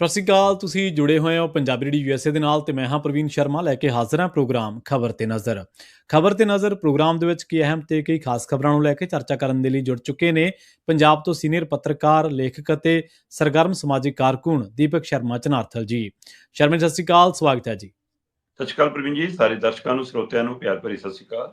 ਸਤਿ ਸ਼੍ਰੀ ਅਕਾਲ, ਤੁਸੀਂ ਜੁੜੇ ਹੋਏ ਹੋ ਪੰਜਾਬੀ ਰੇਡੀ ਯੂਐਸਏ ਦੇ ਨਾਲ ਤੇ ਮੈਂ ਹਾਂ ਪ੍ਰਵੀਨ ਸ਼ਰਮਾ ਲੈ ਕੇ ਹਾਜ਼ਰ ਹਾਂ ਪ੍ਰੋਗਰਾਮ ਖਬਰ ਤੇ ਨਜ਼ਰ। ਖਬਰ ਤੇ ਨਜ਼ਰ ਪ੍ਰੋਗਰਾਮ ਦੇ ਵਿੱਚ ਕੀ ਅਹਿਮ ਤੇ ਕਈ ਖਾਸ ਖਬਰਾਂ ਨੂੰ ਲੈ ਕੇ ਚਰਚਾ ਕਰਨ ਦੇ ਲਈ ਜੁੜ ਚੁੱਕੇ ਨੇ ਪੰਜਾਬ ਤੋਂ ਸੀਨੀਅਰ ਪੱਤਰਕਾਰ, ਲੇਖਕ ਅਤੇ ਸਰਗਰਮ ਸਮਾਜਿਕ ਕਾਰਕੁਨ ਦੀਪਕ ਸ਼ਰਮਾ ਚਨਾਰਥਲ ਜੀ। ਸ਼ਰਮਾ ਸਤਿ ਸ਼੍ਰੀ ਅਕਾਲ, ਸਵਾਗਤ ਹੈ ਜੀ। ਸਤਿ ਸ਼੍ਰੀ ਅਕਾਲ ਪ੍ਰਵੀਨ ਜੀ, ਸਾਰੇ ਦਰਸ਼ਕਾਂ ਨੂੰ, ਸਰੋਤਿਆਂ ਨੂੰ, ਪਿਆਰ ਭਰੀ ਸਤਿ ਸ਼੍ਰੀ ਅਕਾਲ।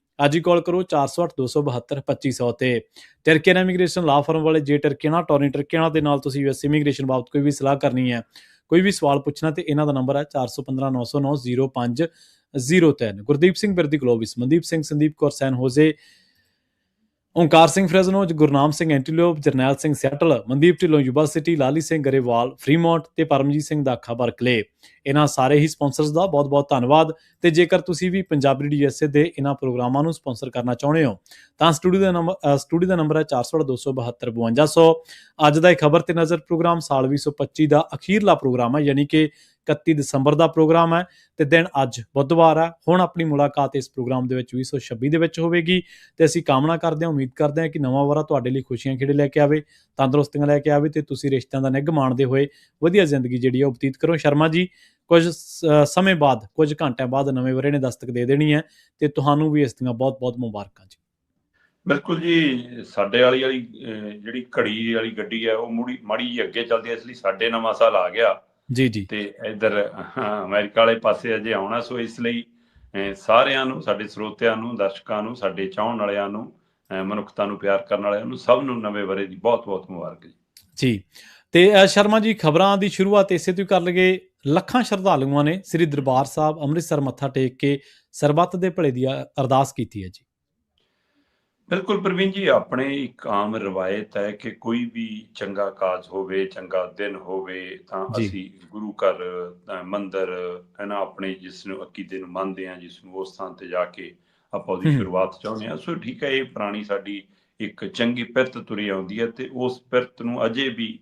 ਅੱਜ ਹੀ ਕਾਲ ਕਰੋ 4827272500 ਤੇ। ਟਰਕੀਅਨ ਇਮੀਗ੍ਰੇਸ਼ਨ ਲਾ ਫਰਮ ਵਾਲੇ ਜੇ ਟਰਕੀਅਨਾ ਟੋਰਨੀ ਟਰਕੀਅਨਾ ਦੇ ਨਾਲ ਤੁਸੀਂ ਯੂਐਸ ਇਮੀਗ੍ਰੇਸ਼ਨ ਬਾਬਤ ਕੋਈ ਵੀ ਸਲਾਹ ਕਰਨੀ ਹੈ, ਕੋਈ ਵੀ ਸਵਾਲ ਪੁੱਛਣਾ ਤੇ ਇਹਨਾਂ ਦਾ ਨੰਬਰ ਹੈ 4159090503 Gurdeep Singh Birdi ਗਲੋਬਿਸ Mandeep Singh, Sandeep Kaur, San Jose Onkar Singh Fresno, Gurnam Singh Antelope Jarnail Singh Seattle, Mandeep Dhillon Yuba City, Lali Singh Grewal, Fremont ਤੇ ਪਰਮਜੀਤ ਸਿੰਘ ਦਾਖਾ ਬਰਕਲੇ ਇਹਨਾਂ ਸਾਰੇ ਹੀ ਸਪਾਂਸਰਸ ਦਾ ਬਹੁਤ-ਬਹੁਤ ਧੰਨਵਾਦ ਤੇ ਜੇਕਰ ਤੁਸੀਂ ਵੀ ਪੰਜਾਬੀ ਡੀ ਐਸਏ ਦੇ ਇਹਨਾਂ ਪ੍ਰੋਗਰਾਮਾਂ ਨੂੰ ਸਪਾਂਸਰ ਕਰਨਾ ਚਾਹੁੰਦੇ ਹੋ, ਤਾਂ ਸਟੂਡੀਓ ਦਾ ਨੰਬਰ ਸਟੂਡੀਓ ਦਾ ਨੰਬਰ ਹੈ 4827272500 ਅੱਜ ਦਾ ਇਹ ਖਬਰ ਤੇ ਨਜ਼ਰ ਪ੍ਰੋਗਰਾਮ ਸਾਲ 2025 ਦਾ ਅਖੀਰਲਾ ਪ੍ਰੋਗਰਾਮ ਹੈ, ਯਾਨੀ ਕਿ 31 ਦਸੰਬਰ ਦਾ ਪ੍ਰੋਗਰਾਮ ਹੈ ਤੇ ਦਿਨ ਅੱਜ ਬੁੱਧਵਾਰ ਹੈ। ਹੁਣ ਆਪਣੀ ਮੁਲਾਕਾਤ ਇਸ ਪ੍ਰੋਗਰਾਮ ਦੇ ਵਿੱਚ 2026 ਦੇ ਵਿੱਚ ਹੋਵੇਗੀ ਤੇ ਅਸੀਂ ਕਾਮਨਾ ਕਰਦੇ ਹਾਂ, ਉਮੀਦ ਕਰਦੇ ਹਾਂ ਕਿ ਨਵਾਂ ਵਰਾ ਤੁਹਾਡੇ ਲਈ ਖੁਸ਼ੀਆਂ ਖੇੜੇ ਲੈ ਕੇ ਆਵੇ, ਤੰਦਰੁਸਤੀਆਂ ਲੈ ਕੇ ਆਵੇ ਤੇ ਤੁਸੀਂ ਰਿਸ਼ਤਿਆਂ ਦਾ ਨਿੱਘ ਮਾਣਦੇ ਹੋਏ ਵਧੀਆ ਜ਼ਿੰਦਗੀ ਜਿਹੜੀ ਹੈ ਉਹ ਬਤੀਤ ਕਰੋ। ਸ਼ਰਮਾ ਜੀ, ਕੁਝ ਸਮੇਂ ਬਾਅਦ, ਕੁਝ ਘੰਟਿਆਂ ਬਾਅਦ ਨਵੇਂ ਵਰੇ ਨੇ ਦਸਤਕ ਦੇ ਦੇਣੀ ਹੈ ਤੇ ਤੁਹਾਨੂੰ ਵੀ ਇਸ ਦੀਆਂ ਬਹੁਤ-ਬਹੁਤ ਮੁਬਾਰਕਾਂ ਜੀ। ਬਿਲਕੁਲ ਜੀ, ਸਾਡੇ ਵਾਲੀ ਵਾਲੀ ਜਿਹੜੀ ਘੜੀ ਵਾਲੀ ਗੱਡੀ ਹੈ ਉਹ ਮੁੜੀ, ਮਾੜੀ ਜਿਹੀ ਅੱਗੇ ਚੱਲਦੀ ਹੈ, ਇਸ ਲਈ ਸਾਡੇ ਨਵਾਂ ਸਾਲ ਆ ਗਿਆ। ਜੀ ਜੀ। ਤੇ ਇੱਧਰ ਅਮਰੀਕਾ ਵਾਲੇ ਪਾਸੇ ਅਜੇ ਆਉਣਾ ਸੋ ਇਸ ਲਈ ਸਾਰਿਆਂ ਨੂੰ ਸਾਡੇ ਸਰੋਤਿਆਂ ਨੂੰ ਦਰਸ਼ਕਾਂ ਨੂੰ ਸਾਡੇ ਚਾਹਣ ਵਾਲਿਆਂ ਨੂੰ ਮਨੁੱਖਤਾ ਨੂੰ ਪਿਆਰ ਕਰਨ ਵਾਲਿਆਂ ਨੂੰ ਸਭ ਨੂੰ ਨਵੇਂ ਵਰੇ ਦੀ ਬਹੁਤ-ਬਹੁਤ ਮੁਬਾਰਕ ਜੀ। ਜੀ। ਤੇ ਸ਼ਰਮਾ ਜੀ ਖਬਰਾਂ ਦੀ ਸ਼ੁਰੂਆਤ ਇਸੇ ਤੋਂ ਹੀ ਕਰ ਲਗੇ ਲੱਖਾਂ ਸ਼ਰਧਾਲੂਆਂ ਨੇ ਸ੍ਰੀ ਦਰਬਾਰ ਸਾਹਿਬ ਅੰਮ੍ਰਿਤਸਰ ਮੱਥਾ ਟੇਕ ਕੇ ਸਰਬੱਤ ਦੇ ਭਲੇ ਦੀ ਅਰਦਾਸ ਕੀਤੀ ਹੈ ਜੀ। ਬਿਲਕੁਲ ਪ੍ਰਵੀਨ ਜੀ ਆਪਣੇ ਇੱਕ ਆਮ ਰਵਾਇਤ ਹੈ ਕਿ ਕੋਈ ਵੀ ਚੰਗਾ ਕਾਜ ਹੋਵੇ ਚੰਗਾ ਦਿਨ ਹੋਵੇ ਤਾਂ। ਅਸੀਂ ਗੁਰੂ ਘਰ ਮੰਦਿਰ ਹੈ ਨਾ ਆਪਣੇ ਜਿਸ ਨੂੰ ਅਕੀਦੇ ਨੂੰ ਮੰਨਦੇ ਹਾਂ ਜਿਸ ਨੂੰ ਉਸ ਥਾਂ ਤੇ ਜਾ ਕੇ ਆਪਾਂ ਉਹਦੀ। ਸ਼ੁਰੂਆਤ ਚਾਹੁੰਦੇ ਹਾਂ ਸੋ ਠੀਕ ਹੈ ਇਹ ਪੁਰਾਣੀ ਸਾਡੀ ਇੱਕ ਚੰਗੀ ਪਿਰਤ ਤੁਰੀ ਆਉਂਦੀ ਹੈ ਤੇ ਉਸ ਪਿਰਤ ਨੂੰ ਅਜੇ ਵੀ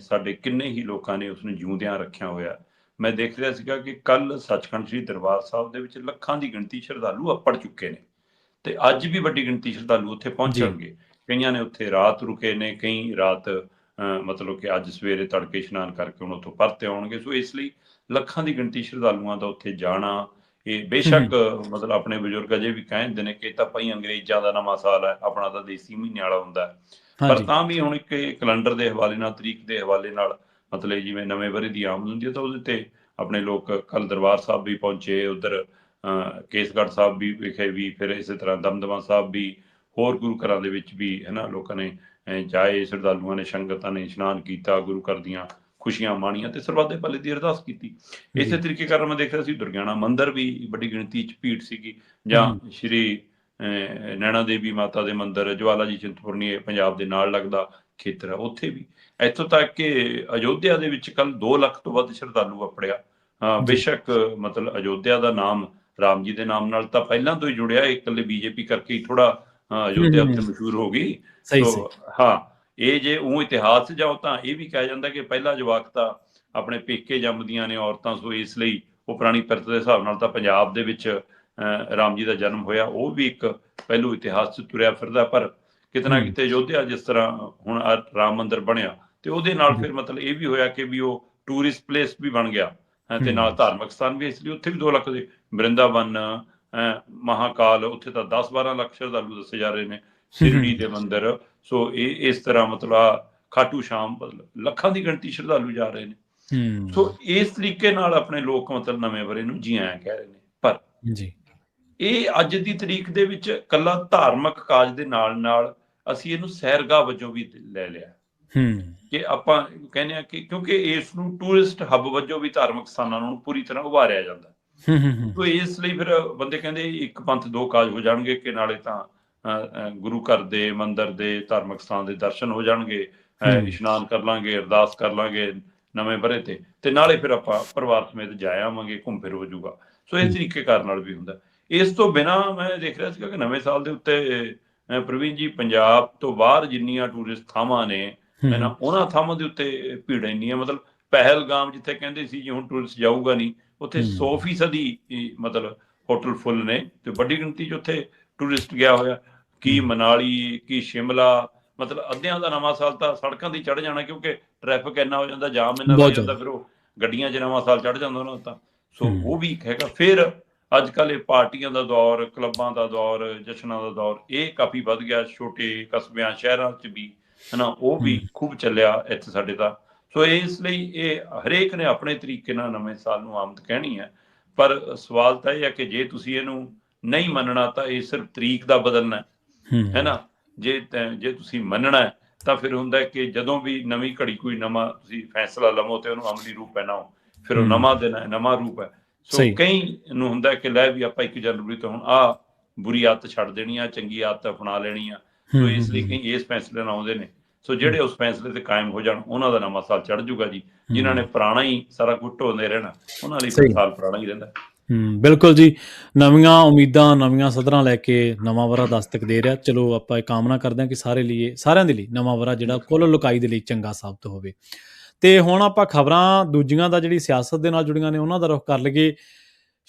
ਸਾਡੇ ਕਿੰਨੇ ਹੀ ਲੋਕਾਂ ਨੇ ਉਸ ਨੂੰ ਜਿਉਂਦਿਆਂ ਰੱਖਿਆ ਹੋਇਆ ਮੈਂ ਦੇਖ ਰਿਹਾ ਸੀਗਾ ਕਿ ਕੱਲ ਸੱਚਖੰਡ ਸ੍ਰੀ ਦਰਬਾਰ ਸਾਹਿਬ ਦੇ ਵਿੱਚ ਲੱਖਾਂ ਦੀ ਗਿਣਤੀ ਸ਼ਰਧਾਲੂ ਅੱਪੜ ਚੁੱਕੇ ਨੇ ਤੇ ਅੱਜ ਵੀ ਵੱਡੀ ਗਿਣਤੀ ਸ਼ਰਧਾਲੂ ਉੱਥੇ ਪਹੁੰਚਣਗੇ ਕਈਆਂ ਨੇ ਉੱਥੇ ਰਾਤ ਰੁਕੇ ਨੇ ਕਈ ਰਾਤ ਮਤਲਬ ਕਿ ਅੱਜ ਸਵੇਰੇ ਤੜਕੇ ਇਸ਼ਨਾਨ ਕਰਕੇ ਹੁਣ ਉੱਥੋਂ ਪਰਤੇ ਆਉਣਗੇ। ਸੋ ਇਸ ਲਈ ਲੱਖਾਂ ਦੀ ਗਿਣਤੀ ਸ਼ਰਧਾਲੂਆਂ ਦਾ ਉੱਥੇ ਜਾਣਾ ਇਹ ਬੇਸ਼ੱਕ ਮਤਲਬ ਆਪਣੇ ਬਜ਼ੁਰਗ ਅਜੇ ਵੀ ਕਹਿੰਦੇ ਨੇ ਕਿ ਤਾਂ ਭਾਈ ਅੰਗਰੇਜ਼ਾਂ ਦਾ ਨਵਾਂ ਸਾਲ ਹੈ ਆਪਣਾ ਤਾਂ ਦੇਸੀ ਮਹੀਨੇ ਵਾਲਾ ਹੁੰਦਾ ਹੈ। ਪਰ ਤਾਂ ਵੀ ਹੁਣ ਇੱਕ ਕੈਲੰਡਰ ਦੇ ਹਵਾਲੇ ਨਾਲ ਤਰੀਕ ਦੇ ਹਵਾਲੇ ਨਾਲ ਮਤਲਬ ਜਿਵੇਂ ਨਵੇਂ ਵਰੇ ਦੀ ਆਮਦ ਹੁੰਦੀ ਹੈ ਤਾਂ ਉਹਦੇ ਤੇ ਆਪਣੇ ਲੋਕ ਕੱਲ ਦਰਬਾਰ ਸਾਹਿਬ ਵੀ ਪਹੁੰਚੇ ਉਧਰ ਕੇਸਗੜ੍ਹ ਸਾਹਿਬ ਵੀ ਵਿਖੇ ਵੀ ਫਿਰ ਇਸੇ ਤਰ੍ਹਾਂ ਦਮਦਮਾ ਸਾਹਿਬ ਵੀ ਹੋਰ ਗੁਰੂ ਘਰਾਂ ਦੇ ਵਿੱਚ ਵੀ ਹੈ ਨਾ ਲੋਕਾਂ ਨੇ ਜਾਏ ਸ਼ਰਧਾਲੂਆਂ ਨੇ ਸੰਗਤਾਂ ਨੇ ਇਸ਼ਨਾਨ ਕੀਤਾ ਗੁਰੂ ਘਰ ਦੀਆਂ ਖੁਸ਼ੀਆਂ ਮਾਣੀਆਂ ਤੇ ਸਰਬੱਤ ਭਲੇ ਦੀ ਅਰਦਾਸ ਕੀਤੀ ਇਸੇ। ਤਰੀਕੇ ਕਰ ਮੈਂ ਦੇਖ ਰਿਹਾ ਸੀ ਦੁਰਗਿਆਣਾ ਮੰਦਿਰ ਵੀ ਬੜੀ ਗਿਣਤੀ 'ਚ ਭੀੜ ਸੀਗੀ ਜਾਂ। ਸ਼੍ਰੀ ਨੈਣਾ ਦੇਵੀ ਮਾਤਾ ਦੇ ਮੰਦਿਰ ਜਵਾਲਾ ਜੀ ਚਿੰਤਪੁਰਨੀ ਪੰਜਾਬ ਦੇ ਨਾਲ ਲੱਗਦਾ ਖੇਤਰ ਹੈ ਉੱਥੇ ਵੀ ਇੱਥੋਂ ਤੱਕ ਕਿ ਅਯੋਧਿਆ ਦੇ ਵਿੱਚ ਕੱਲ 2 ਲੱਖ ਤੋਂ ਵੱਧ ਸ਼ਰਧਾਲੂ ਆਪੜਿਆ। ਬੇਸ਼ੱਕ ਮਤਲਬ ਅਯੋਧਿਆ ਦਾ ਨਾਮ ਰਾਮ ਜੀ ਦੇ ਨਾਮ ਨਾਲ ਤਾਂ ਪਹਿਲਾਂ ਤੋਂ ਹੀ ਜੁੜਿਆ ਇਕੱਲੇ ਬੀਜੇਪੀ ਕਰਕੇ ਹੀ ਥੋੜਾ ਅਯੋਧਿਆ। ਉੱਤੇ ਮਸ਼ਹੂਰ ਹੋ ਗਈ ਸਹੀ ਹਾਂ ਇਹ ਜੇ ਉਹ ਇਤਿਹਾਸ ਜਾਓ ਤਾਂ ਇਹ ਵੀ ਕਿਹਾ ਜਾਂਦਾ ਕਿ ਪਹਿਲਾ ਜਵਾਕ ਤਾਂ ਆਪਣੇ ਪੇਕੇ ਜੰਮਦੀਆਂ ਨੇ ਔਰਤਾਂ ਸੋ ਇਸ ਲਈ ਉਹ ਪੁਰਾਣੀ ਪਿਰਤ ਦੇ ਹਿਸਾਬ ਨਾਲ ਤਾਂ ਪੰਜਾਬ ਦੇ ਵਿੱਚ ਰਾਮ ਜੀ ਦਾ ਜਨਮ ਹੋਇਆ ਉਹ ਵੀ ਇੱਕ ਪਹਿਲੂ ਇਤਿਹਾਸ 'ਚ ਤੁਰਿਆ ਫਿਰਦਾ ਪਰ ਕਿਤਨਾ। ਕਿਤੇ ਅਯੋਧਿਆ ਜਿਸ ਤਰ੍ਹਾਂ ਹੁਣ ਰਾਮ ਮੰਦਿਰ ਬਣਿਆ ਤੇ ਉਹਦੇ ਨਾਲ। ਫਿਰ ਮਤਲਬ ਇਹ ਵੀ ਹੋਇਆ ਕਿ ਵੀ ਉਹ ਟੂਰਿਸਟ ਪਲੇਸ ਵੀ ਬਣ ਗਿਆ ਤੇ। ਨਾਲ ਧਾਰਮਿਕ ਸਥਾਨ ਵੀ ਇਸ ਲਈ ਉੱਥੇ ਵੀ 2 ਲੱਖ ਦੇ ਬ੍ਰਿੰਦਾਵਨ ਮਹਾਕਾਲ ਉੱਥੇ ਤਾਂ 10-12 ਲੱਖ ਸ਼ਰਧਾਲੂ ਦੱਸੇ ਜਾ ਰਹੇ ਨੇ ਸ਼ਿਰਡੀ ਦੇ ਮੰਦਿਰ। ਸੋ ਇਹ ਇਸ ਤਰ੍ਹਾਂ ਮਤਲਬ ਖਾਟੂ ਸ਼ਾਮ ਮਤਲਬ ਲੱਖਾਂ ਦੀ ਗਿਣਤੀ ਸ਼ਰਧਾਲੂ ਜਾ ਰਹੇ ਨੇ। ਸੋ ਇਸ ਤਰੀਕੇ ਨਾਲ ਆਪਣੇ ਲੋਕ ਮਤਲਬ ਨਵੇਂ ਵਰੇ ਨੂੰ ਜੀ ਆਇਆਂ ਕਹਿ ਰਹੇ ਨੇ। ਪਰ ਜੀ। ਇਹ ਅੱਜ ਦੀ ਤਰੀਕ ਦੇ ਵਿੱਚ ਕੱਲਾ ਧਾਰਮਿਕ ਕਾਜ ਦੇ ਨਾਲ ਨਾਲ ਅਸੀਂ ਇਹਨੂੰ ਸੈਰਗਾਹ ਵਜੋਂ ਵੀ ਲੈ ਲਿਆ। ਹੂੰ। ਕਿ ਆਪਾਂ ਕਹਿੰਦੇ ਆ ਕਿ ਕਿਉਂਕਿ ਇਸ ਨੂੰ ਟੂਰਿਸਟ ਹੱਬ ਵਜੋਂ ਵੀ ਧਾਰਮਿਕ ਸਥਾਨਾਂ ਨੂੰ ਪੂਰੀ ਤਰ੍ਹਾਂ ਉਭਾਰਿਆ ਜਾਂਦਾ ਹੂੰ। ਹੂੰ ਸੋ ਇਸ ਲਈ ਫਿਰ ਬੰਦੇ ਕਹਿੰਦੇ ਇੱਕ ਪੰਥ ਦੋ ਕਾਜ ਹੋ ਜਾਣਗੇ ਕਿ ਨਾਲੇ ਤਾਂ ਗੁਰੂ ਘਰ ਦੇ ਮੰਦਿਰ ਦੇ ਧਾਰਮਿਕ ਸਥਾਨ ਦੇ ਦਰਸ਼ਨ ਹੋ ਜਾਣਗੇ। ਇਸ਼ਨਾਨ ਕਰ ਲਾਂਗੇ ਅਰਦਾਸ ਕਰ ਲਾਂਗੇ ਨਵੇਂ ਬਰੇ ਤੇ। ਤੇ ਨਾਲੇ ਫਿਰ ਆਪਾਂ ਪਰਿਵਾਰ ਸਮੇਤ ਜਾ ਆਵਾਂਗੇ ਘੁੰਮ ਫਿਰ ਹੋ ਜਾਊਗਾ ਸੋ ਇਸ ਤਰੀਕੇ ਕਾਰ ਨਾਲ ਵੀ ਹੁੰਦਾ। ਇਸ ਤੋਂ ਬਿਨਾ ਮੈਂ ਦੇਖ ਰਿਹਾ ਸੀਗਾ ਕਿ ਨਵੇਂ ਸਾਲ ਦੇ ਉੱਤੇ ਪ੍ਰਵੀਨ ਜੀ ਪੰਜਾਬ ਤੋਂ ਬਾਹਰ ਜਿੰਨੀਆਂ ਟੂਰਿਸਟ ਥਾਵਾਂ ਨੇ ਨਾ ਉਹਨਾਂ ਥਾਵਾਂ ਦੇ ਉੱਤੇ ਭੀੜ ਇੰਨੀ ਹੈ ਮਤਲਬ ਪਹਿਲਗਾਮ ਜਿੱਥੇ ਕਹਿੰਦੇ ਸੀ ਜੀ ਹੁਣ ਟੂਰਿਸਟ ਜਾਊਗਾ ਨਹੀਂ ਉੱਥੇ ਹਮ। 100% ਹੀ ਹੀ ਮਤਲਬ ਹੋਟਲ ਫੁੱਲ ਨੇ ਤੇ ਵੱਡੀ ਗਿਣਤੀ 'ਚ ਉੱਥੇ ਟੂਰਿਸਟ ਗਿਆ ਹੋਇਆ ਕੀ। ਮਨਾਲੀ ਕੀ ਸ਼ਿਮਲਾ ਮਤਲਬ ਅੱਧਿਆਂ ਦਾ ਨਵਾਂ ਸਾਲ ਤਾਂ ਸੜਕਾਂ ਤੇ ਚੜ ਜਾਣਾ ਕਿਉਂਕਿ ਟ੍ਰੈਫਿਕ ਇੰਨਾ ਹੋ ਜਾਂਦਾ ਜਾਮ ਇੰਨਾ ਹੋ ਜਾਂਦਾ। ਫਿਰ ਉਹ ਗੱਡੀਆਂ 'ਚ ਨਵਾਂ ਸਾਲ ਚੜ ਜਾਂਦਾ ਉਹਨਾਂ ਦਾ ਤਾਂ ਸੋ। ਉਹ ਵੀ ਹੈਗਾ ਫਿਰ ਅੱਜ ਕੱਲ੍ਹ ਇਹ ਪਾਰਟੀਆਂ ਦਾ ਦੌਰ ਕਲੱਬਾਂ ਦਾ ਦੌਰ ਜਸ਼ਨਾਂ ਦਾ ਦੌਰ ਇਹ ਕਾਫੀ ਵੱਧ ਗਿਆ ਛੋਟੇ ਕਸਬਿਆਂ ਸ਼ਹਿਰਾਂ 'ਚ ਵੀ ਹਨਾ ਉਹ ਵੀ। ਖੂਬ ਚੱਲਿਆ ਇੱਥੇ ਸਾਡੇ ਤਾਂ ਸੋ ਇਸ ਲਈ ਇਹ ਹਰੇਕ ਨੇ ਆਪਣੇ ਤਰੀਕੇ ਨਾਲ ਨਵੇਂ ਸਾਲ ਨੂੰ ਆਮਦ ਕਹਿਣੀ ਹੈ ਪਰ ਸਵਾਲ ਤਾਂ ਇਹ ਹੈ ਕਿ ਜੇ ਤੁਸੀਂ ਇਹਨੂੰ ਨਹੀਂ ਮੰਨਣਾ ਤਾਂ ਇਹ ਸਿਰਫ ਤਰੀਕ ਦਾ ਬਦਲਣਾ ਹੈ ਹੈ ਨਾ ਜੇ ਜੇ ਤੁਸੀਂ ਮੰਨਣਾ ਹੈ ਤਾਂ ਫਿਰ ਹੁੰਦਾ ਕਿ ਜਦੋਂ ਵੀ ਨਵੀਂ ਘੜੀ ਕੋਈ ਨਵਾਂ ਤੁਸੀਂ ਫੈਸਲਾ ਲਵੋ ਤੇ ਉਹਨੂੰ ਅਮਲੀ ਰੂਪ ਪਹਿਨਾਓ ਫਿਰ ਉਹ। ਨਵਾਂ ਦਿਨ ਹੈ ਨਵਾਂ ਰੂਪ ਹੈ ਸੋ। ਕਈ ਨੂੰ ਹੁੰਦਾ ਕਿ ਲੈ ਵੀ ਆਪਾਂ 1 ਜਨਵਰੀ ਤੋਂ ਹੁਣ ਆ ਬੁਰੀ ਆਦਤ ਛੱਡ ਦੇਣੀ ਆ ਚੰਗੀ ਆਦਤ ਅਪਣਾ ਲੈਣੀ ਆ ਸੋ ਇਸ ਲਈ ਕਈ ਇਸ ਫੈਸਲੇ ਨਾਲ ਆਉਂਦੇ ਨੇ। ਸੋ ਜਿਹੜੇ ਉਸ ਫੈਸਲੇ ਤੇ ਕਾਇਮ ਹੋ ਜਾਣ ਉਹਨਾਂ ਦਾ ਨਵਾਂ ਸਾਲ ਚੜ ਜੂਗਾ ਜੀ। ਜਿਨ੍ਹਾਂ ਨੇ ਪੁਰਾਣਾ ਹੀ ਸਾਰਾ ਕੁਝ ਢੋਂਦੇ ਰਹਿਣਾ ਉਹਨਾਂ ਲਈ। ਸਾਲ ਪੁਰਾਣਾ ਹੀ ਰਹਿੰਦਾ। ਹੂੰ ਬਿਲਕੁਲ ਜੀ। ਨਵੀਆਂ ਉਮੀਦਾਂ ਨਵੀਆਂ ਸਦਰਾਂ ਲੈ ਕੇ ਨਵਾਂ ਵਰਾ ਦਸਤਕ ਦੇ ਰਿਹਾ। ਚਲੋ ਆਪਾਂ ਇਹ ਕਾਮਨਾ ਕਰਦੇ ਹਾਂ ਕਿ ਸਾਰੇ ਲਈ ਸਾਰਿਆਂ ਦੇ ਲਈ ਨਵਾਂ ਵਰਾ ਜਿਹੜਾ ਕੁੱਲ ਲੁਕਾਈ ਦੇ ਲਈ ਚੰਗਾ ਸਾਬਤ ਹੋਵੇ। ਤੇ ਹੁਣ ਆਪਾਂ ਖਬਰਾਂ ਦੂਜੀਆਂ ਦਾ ਜਿਹੜੀ ਸਿਆਸਤ ਦੇ ਨਾਲ ਜੁੜੀਆਂ ਨੇ ਉਹਨਾਂ ਦਾ ਰੁਖ ਕਰ ਲਈਏ।